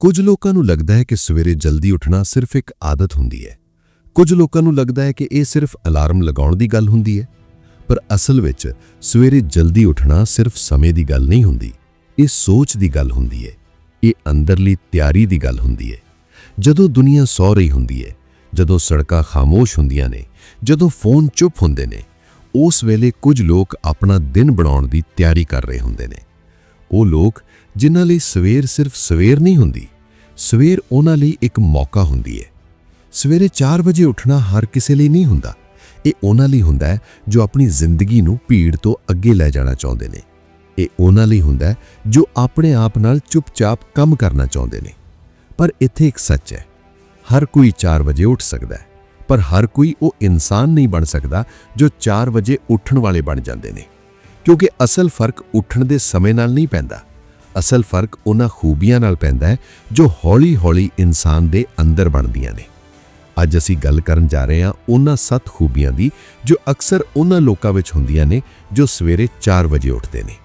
ਕੁਝ ਲੋਕਾਂ ਨੂੰ ਲੱਗਦਾ ਹੈ ਕਿ ਸਵੇਰੇ ਜਲਦੀ ਉੱਠਣਾ ਸਿਰਫ ਇੱਕ ਆਦਤ ਹੁੰਦੀ ਹੈ। ਕੁਝ ਲੋਕਾਂ ਨੂੰ ਲੱਗਦਾ ਹੈ ਕਿ ਇਹ ਸਿਰਫ ਅਲਾਰਮ ਲਗਾਉਣ ਦੀ ਗੱਲ ਹੁੰਦੀ ਹੈ। ਪਰ ਅਸਲ ਵਿੱਚ ਸਵੇਰੇ ਜਲਦੀ ਉੱਠਣਾ ਸਿਰਫ ਸਮੇਂ ਦੀ ਗੱਲ ਨਹੀਂ ਹੁੰਦੀ। ਇਹ ਸੋਚ ਦੀ ਗੱਲ ਹੁੰਦੀ ਹੈ। ਇਹ ਅੰਦਰਲੀ ਤਿਆਰੀ ਦੀ ਗੱਲ ਹੁੰਦੀ ਹੈ। ਜਦੋਂ ਦੁਨੀਆ ਸੌ ਰਹੀ ਹੁੰਦੀ ਹੈ, ਜਦੋਂ ਸੜਕਾਂ ਖਾਮੋਸ਼ ਹੁੰਦੀਆਂ ਨੇ, ਜਦੋਂ ਫੋਨ ਚੁੱਪ ਹੁੰਦੇ ਨੇ, ਉਸ ਵੇਲੇ ਕੁਝ ਲੋਕ ਆਪਣਾ ਦਿਨ ਬਣਾਉਣ ਦੀ ਤਿਆਰੀ ਕਰ ਰਹੇ ਹੁੰਦੇ ਨੇ। ਉਹ ਲੋਕ ਜਿਨ੍ਹਾਂ ਲਈ ਸਵੇਰ ਸਿਰਫ ਸਵੇਰ ਨਹੀਂ ਹੁੰਦੀ, ਸਵੇਰ ਉਹਨਾਂ ਲਈ ਇੱਕ ਮੌਕਾ ਹੁੰਦੀ ਹੈ ਸਵੇਰੇ 4 ਵਜੇ ਉੱਠਣਾ ਹਰ ਕਿਸੇ ਲਈ ਨਹੀਂ ਹੁੰਦਾ। ਇਹ ਉਹਨਾਂ ਲਈ ਹੁੰਦਾ ਹੈ ਜੋ ਆਪਣੀ ਜ਼ਿੰਦਗੀ ਨੂੰ ਭੀੜ ਤੋਂ ਅੱਗੇ ਲੈ ਜਾਣਾ ਚਾਹੁੰਦੇ ਨੇ। ਇਹ ਉਹਨਾਂ ਲਈ ਹੁੰਦਾ ਹੈ ਜੋ ਆਪਣੇ ਆਪ ਨਾਲ ਚੁੱਪਚਾਪ ਕੰਮ ਕਰਨਾ ਚਾਹੁੰਦੇ ਨੇ। ਪਰ ਇੱਥੇ ਇੱਕ ਸੱਚ ਹੈ, ਹਰ ਕੋਈ 4 ਵਜੇ ਉੱਠ ਸਕਦਾ ਹੈ, ਪਰ ਹਰ ਕੋਈ ਉਹ ਇਨਸਾਨ ਨਹੀਂ ਬਣ ਸਕਦਾ ਜੋ 4 ਵਜੇ ਉੱਠਣ ਵਾਲੇ ਬਣ ਜਾਂਦੇ ਨੇ। ਕਿਉਂਕਿ ਅਸਲ ਫ਼ਰਕ ਉੱਠਣ ਦੇ ਸਮੇਂ ਨਾਲ ਨਹੀਂ ਪੈਂਦਾ। ਅਸਲ ਫ਼ਰਕ ਉਹਨਾਂ ਖੂਬੀਆਂ ਨਾਲ ਪੈਂਦਾ ਹੈ, ਜੋ ਹੌਲੀ-ਹੌਲੀ ਇਨਸਾਨ ਦੇ ਅੰਦਰ ਬਣਦੀਆਂ ਨੇ। ਅੱਜ ਅਸੀਂ ਗੱਲ ਕਰਨ ਜਾ ਰਹੇ ਹਾਂ ਉਹਨਾਂ ਸੱਤ ਖੂਬੀਆਂ ਦੀ, ਜੋ ਅਕਸਰ ਉਹਨਾਂ ਲੋਕਾਂ ਵਿੱਚ ਹੁੰਦੀਆਂ ਨੇ, ਜੋ ਸਵੇਰੇ 4 ਵਜੇ ਉੱਠਦੇ ਨੇ।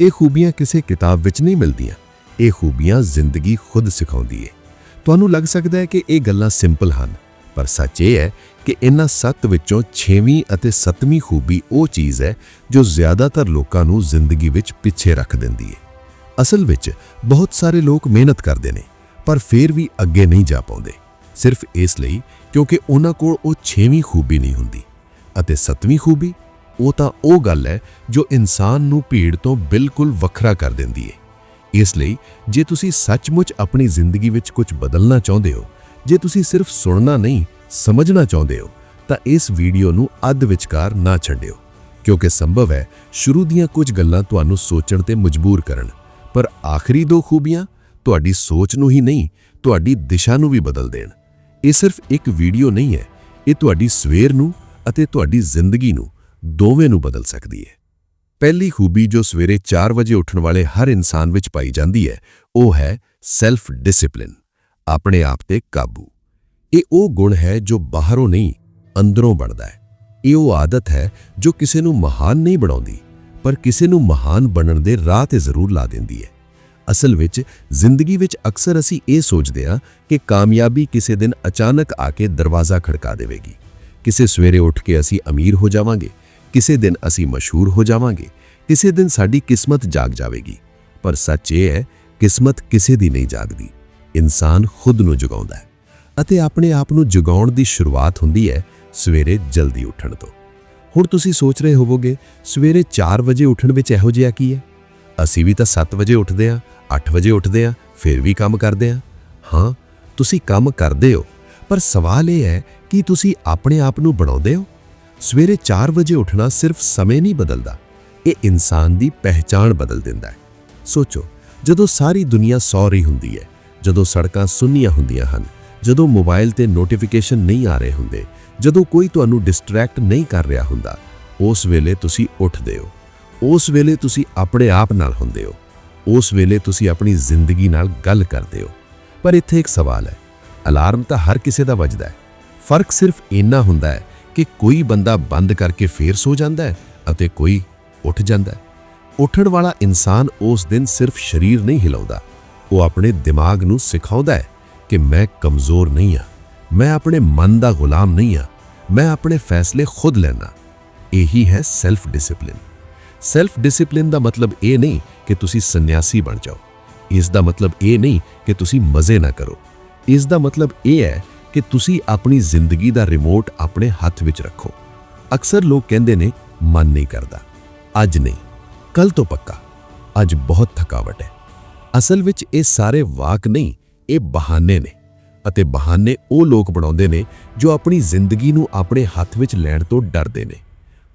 ਇਹ ਖੂਬੀਆਂ ਕਿਸੇ ਕਿਤਾਬ ਵਿੱਚ ਨਹੀਂ ਮਿਲਦੀਆਂ। ਇਹ ਖੂਬੀਆਂ ਜ਼ਿੰਦਗੀ ਖੁਦ ਸਿਖਾਉਂਦੀ ਹੈ ਤੁਹਾਨੂੰ ਲੱਗ ਸਕਦਾ ਹੈ ਕਿ ਇਹ ਗੱਲਾਂ ਸਿੰਪਲ ਹਨ, ਪਰ ਸੱਚ ਇਹ ਹੈ ਕਿ ਇਹਨਾਂ ਸੱਤ ਵਿੱਚੋਂ 6ਵੀਂ ਅਤੇ 7ਵੀਂ ਖੂਬੀ ਉਹ ਚੀਜ਼ ਹੈ, ਜੋ ਜ਼ਿਆਦਾਤਰ ਲੋਕਾਂ ਨੂੰ ਜ਼ਿੰਦਗੀ ਵਿੱਚ ਪਿੱਛੇ ਰੱਖ ਦਿੰਦੀ ਹੈ ਅਸਲ ਵਿੱਚ ਬਹੁਤ ਸਾਰੇ ਲੋਕ ਮਿਹਨਤ ਕਰਦੇ ਨੇ, ਪਰ ਫਿਰ ਵੀ ਅੱਗੇ ਨਹੀਂ ਜਾ ਪਾਉਂਦੇ। ਸਿਰਫ ਇਸ ਲਈ ਕਿਉਂਕਿ ਉਹਨਾਂ ਕੋਲ ਉਹ 6ਵੀਂ ਖੂਬੀ ਨਹੀਂ ਹੁੰਦੀ। ਅਤੇ 7ਵੀਂ ਖੂਬੀ, ਉਹ ਤਾਂ ਉਹ ਗੱਲ ਹੈ ਜੋ ਇਨਸਾਨ ਨੂੰ ਭੀੜ ਤੋਂ ਬਿਲਕੁਲ ਵੱਖਰਾ ਕਰ ਦਿੰਦੀ ਹੈ ਇਸ ਲਈ ਜੇ ਤੁਸੀਂ ਸੱਚਮੁੱਚ ਆਪਣੀ ਜ਼ਿੰਦਗੀ ਵਿੱਚ ਕੁਝ ਬਦਲਣਾ ਚਾਹੁੰਦੇ ਹੋ, ਜੇ ਤੁਸੀਂ ਸਿਰਫ ਸੁਣਨਾ ਨਹੀਂ, ਸਮਝਣਾ ਚਾਹੁੰਦੇ ਹੋ, ਤਾਂ ਇਸ ਵੀਡੀਓ ਨੂੰ ਅੱਧ ਵਿਚਕਾਰ ਨਾ ਛੱਡਿਓ। ਕਿਉਂਕਿ ਸੰਭਵ ਹੈ ਸ਼ੁਰੂ ਦੀਆਂ ਕੁਝ ਗੱਲਾਂ ਤੁਹਾਨੂੰ ਸੋਚਣ ਤੇ ਮਜਬੂਰ ਕਰਨ। ਪਰ ਆਖਰੀ ਦੋ ਖੂਬੀਆਂ ਤੁਹਾਡੀ ਸੋਚ ਨੂੰ ਹੀ ਨਹੀਂ, ਤੁਹਾਡੀ ਦਿਸ਼ਾ ਨੂੰ ਵੀ ਬਦਲ ਦੇਣ। ਇਹ ਸਿਰਫ ਇੱਕ ਵੀਡੀਓ ਨਹੀਂ ਹੈ, ਇਹ ਤੁਹਾਡੀ ਸਵੇਰ ਨੂੰ ਅਤੇ ਤੁਹਾਡੀ ਜ਼ਿੰਦਗੀ ਨੂੰ, ਦੋਵੇਂ ਨੂੰ ਬਦਲ ਸਕਦੀ ਹੈ। ਪਹਿਲੀ ਖੂਬੀ ਜੋ ਸਵੇਰੇ 4 ਵਜੇ ਉੱਠਣ ਵਾਲੇ ਹਰ ਇਨਸਾਨ ਵਿੱਚ ਪਾਈ ਜਾਂਦੀ ਹੈ, ਉਹ ਹੈ ਸੈਲਫ ਡਿਸਪਲਿਨ ਆਪਣੇ ਆਪ ਤੇ ਕਾਬੂ। ਇਹ ਉਹ ਗੁਣ ਹੈ ਜੋ ਬਾਹਰੋਂ ਨਹੀਂ, ਅੰਦਰੋਂ ਬਣਦਾ ਹੈ। ਇਹ ਉਹ ਆਦਤ ਹੈ ਜੋ ਕਿਸੇ ਨੂੰ ਮਹਾਨ ਨਹੀਂ ਬਣਾਉਂਦੀ। ਪਰ ਕਿਸੇ ਨੂੰ ਮਹਾਨ ਬਣਨ ਦੇ ਰਾਹ ਤੇ ਜ਼ਰੂਰ ਲਾ ਦਿੰਦੀ ਹੈ। ਅਸਲ ਵਿੱਚ, ਜ਼ਿੰਦਗੀ ਵਿੱਚ ਅਕਸਰ ਅਸੀਂ ਇਹ ਸੋਚਦੇ ਹਾਂ ਕਿ ਕਾਮਯਾਬੀ ਕਿਸੇ ਦਿਨ ਅਚਾਨਕ ਆ ਕੇ ਦਰਵਾਜ਼ਾ ਖੜਕਾ ਦੇਵੇਗੀ। ਕਿਸੇ ਸਵੇਰੇ ਉੱਠ ਕੇ ਅਸੀਂ ਅਮੀਰ ਹੋ ਜਾਵਾਂਗੇ, ਕਿਸੇ ਦਿਨ ਅਸੀਂ ਮਸ਼ਹੂਰ ਹੋ ਜਾਵਾਂਗੇ, ਕਿਸੇ ਦਿਨ ਸਾਡੀ ਕਿਸਮਤ ਜਾਗ ਜਾਵੇਗੀ। ਪਰ ਸੱਚ ਇਹ ਹੈ, ਕਿਸਮਤ ਕਿਸੇ ਦੀ ਨਹੀਂ ਜਾਗਦੀ। ਇਨਸਾਨ ਖੁਦ ਨੂੰ ਜਗਾਉਂਦਾ ਹੈ ਅਤੇ ਆਪਣੇ ਆਪ ਨੂੰ ਜਗਾਉਣ ਦੀ ਸ਼ੁਰੂਆਤ ਹੁੰਦੀ ਹੈ ਸਵੇਰੇ ਜਲਦੀ ਉੱਠਣ ਤੋਂ। ਹੁਣ ਤੁਸੀਂ ਸੋਚ ਰਹੇ ਹੋਵੋਗੇ, ਸਵੇਰੇ 4 ਵਜੇ ਉੱਠਣ ਵਿੱਚ ਇਹੋ ਜਿਹਾ ਕੀ ਹੈ? ਅਸੀਂ ਵੀ ਤਾਂ 7 ਵਜੇ ਉੱਠਦੇ ਹਾਂ 8 ਵਜੇ ਉੱਠਦੇ ਹਾਂ, ਫਿਰ ਵੀ ਕੰਮ ਕਰਦੇ ਹਾਂ। ਹਾਂ, ਤੁਸੀਂ ਕੰਮ ਕਰਦੇ ਹੋ, ਪਰ ਸਵਾਲ ਇਹ ਹੈ ਕਿ ਤੁਸੀਂ ਆਪਣੇ ਆਪ ਨੂੰ ਬਣਾਉਂਦੇ ਹੋ? ਸਵੇਰੇ 4 ਵਜੇ ਉੱਠਣਾ ਸਿਰਫ ਸਮੇਂ ਨਹੀਂ ਬਦਲਦਾ, ਇਹ ਇਨਸਾਨ ਦੀ ਪਹਿਚਾਣ ਬਦਲ ਦਿੰਦਾ ਹੈ। ਸੋਚੋ, ਜਦੋਂ ਸਾਰੀ ਦੁਨੀਆ ਸੌ ਰਹੀ ਹੁੰਦੀ ਹੈ, ਜਦੋਂ ਸੜਕਾਂ ਸੁੰਨੀਆਂ ਹੁੰਦੀਆਂ ਹਨ, ਜਦੋਂ ਮੋਬਾਈਲ ਤੇ ਨੋਟੀਫਿਕੇਸ਼ਨ ਨਹੀਂ ਆ ਰਹੇ ਹੁੰਦੇ ਜਦੋਂ ਕੋਈ ਤੁਹਾਨੂੰ ਡਿਸਟਰੈਕਟ ਨਹੀਂ ਕਰ ਰਿਹਾ ਹੁੰਦਾ, ਉਸ ਵੇਲੇ ਤੁਸੀਂ ਉੱਠਦੇ ਹੋ। ਉਸ ਵੇਲੇ ਤੁਸੀਂ ਆਪਣੇ ਆਪ ਨਾਲ ਹੁੰਦੇ ਹੋ। ਉਸ ਵੇਲੇ ਤੁਸੀਂ ਆਪਣੀ ਜ਼ਿੰਦਗੀ ਨਾਲ ਗੱਲ ਕਰਦੇ ਹੋ। ਪਰ ਇੱਥੇ ਇੱਕ ਸਵਾਲ ਹੈ। ਅਲਾਰਮ ਤਾਂ ਹਰ ਕਿਸੇ ਦਾ ਵੱਜਦਾ ਹੈ। ਫ਼ਰਕ ਸਿਰਫ ਇੰਨਾ ਹੁੰਦਾ ਹੈ ਕਿ ਕੋਈ ਬੰਦਾ ਬੰਦ ਕਰਕੇ ਫੇਰ ਸੋ ਜਾਂਦਾ ਹੈ ਅਤੇ ਕੋਈ ਉੱਠ ਜਾਂਦਾ ਹੈ। ਉੱਠਣ ਵਾਲਾ ਇਨਸਾਨ ਉਸ ਦਿਨ ਸਿਰਫ ਸਰੀਰ ਨਹੀਂ ਹਿਲਾਉਂਦਾ। ਉਹ ਆਪਣੇ ਦਿਮਾਗ ਨੂੰ ਸਿਖਾਉਂਦਾ ਹੈ ਕਿ ਮੈਂ ਕਮਜ਼ੋਰ ਨਹੀਂ ਹਾਂ। ਮੈਂ ਆਪਣੇ ਮਨ ਦਾ ਗੁਲਾਮ ਨਹੀਂ ਹਾਂ। ਮੈਂ ਆਪਣੇ ਫੈਸਲੇ ਖੁਦ ਲੈਣਾ ਇਹੀ ਹੈ ਸੈਲਫ ਡਿਸਪਲਿਨ ਸੈਲਫ ਡਿਸਪਲਿਨ ਦਾ ਮਤਲਬ ਇਹ ਨਹੀਂ ਕਿ ਤੁਸੀਂ ਸੰਨਿਆਸੀ ਬਣ ਜਾਓ। ਇਸ ਦਾ ਮਤਲਬ ਇਹ ਨਹੀਂ ਕਿ ਤੁਸੀਂ ਮਜ਼ੇ ਨਾ ਕਰੋ। ਇਸ ਦਾ ਮਤਲਬ ਇਹ ਹੈ ਕਿ ਤੁਸੀਂ ਆਪਣੀ ਜ਼ਿੰਦਗੀ ਦਾ ਰਿਮੋਟ ਆਪਣੇ ਹੱਥ ਵਿੱਚ ਰੱਖੋ। ਅਕਸਰ ਲੋਕ ਕਹਿੰਦੇ ਨੇ, ਮਨ ਨਹੀਂ ਕਰਦਾ। ਅੱਜ ਨਹੀਂ। ਕੱਲ ਤੋਂ ਪੱਕਾ। ਅੱਜ ਬਹੁਤ ਥਕਾਵਟ ਹੈ। ਅਸਲ ਵਿੱਚ ਇਹ ਸਾਰੇ ਵਾਕ ਨਹੀਂ, ਇਹ ਬਹਾਨੇ ਨੇ। ਅਤੇ ਬਹਾਨੇ ਉਹ ਲੋਕ ਬਣਾਉਂਦੇ ਨੇ ਜੋ ਆਪਣੀ ਜ਼ਿੰਦਗੀ ਨੂੰ ਆਪਣੇ ਹੱਥ ਵਿੱਚ ਲੈਣ ਤੋਂ ਡਰਦੇ ਨੇ।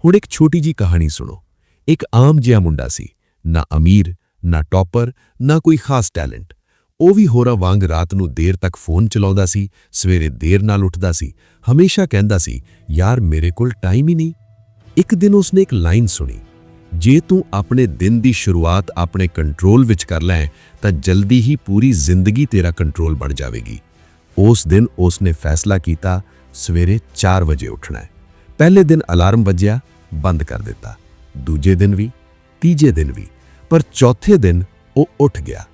ਹੁਣ ਇੱਕ ਛੋਟੀ ਜੀ ਕਹਾਣੀ ਸੁਣੋ। ਇੱਕ ਆਮ ਜਿਹਾ ਮੁੰਡਾ ਸੀ। ਨਾ ਅਮੀਰ, ਨਾ ਟੌਪਰ, ਨਾ ਕੋਈ ਖਾਸ ਟੈਲੈਂਟ। ਉਹ ਵੀ ਹੋਰਾਂ ਵਾਂਗ ਰਾਤ ਨੂੰ ਦੇਰ ਤੱਕ ਫੋਨ ਚਲਾਉਂਦਾ ਸੀ, ਸਵੇਰੇ ਦੇਰ ਨਾਲ ਉੱਠਦਾ ਸੀ, ਹਮੇਸ਼ਾ ਕਹਿੰਦਾ ਸੀ, ਯਾਰ, ਮੇਰੇ ਕੋਲ ਟਾਈਮ ਹੀ ਨਹੀਂ। ਇੱਕ ਦਿਨ ਉਸਨੇ ਇੱਕ ਲਾਈਨ ਸੁਣੀ। ਜੇ ਤੂੰ ਆਪਣੇ ਦਿਨ ਦੀ ਸ਼ੁਰੂਆਤ ਆਪਣੇ ਕੰਟਰੋਲ ਵਿੱਚ ਕਰ ਲੈ, ਤਾਂ ਜਲਦੀ ਹੀ ਪੂਰੀ ਜ਼ਿੰਦਗੀ ਤੇਰਾ ਕੰਟਰੋਲ ਬਣ ਜਾਵੇਗੀ। ਉਸ ਦਿਨ ਉਸਨੇ ਫੈਸਲਾ ਕੀਤਾ, ਸਵੇਰੇ 4 ਵਜੇ ਉੱਠਣਾ ਹੈ। ਪਹਿਲੇ ਦਿਨ ਅਲਾਰਮ ਵੱਜਿਆ, ਬੰਦ ਕਰ ਦਿੱਤਾ। ਦੂਜੇ ਦਿਨ ਵੀ, ਤੀਜੇ ਦਿਨ ਵੀ। ਪਰ ਚੌਥੇ ਦਿਨ ਉਹ ਉੱਠ ਗਿਆ।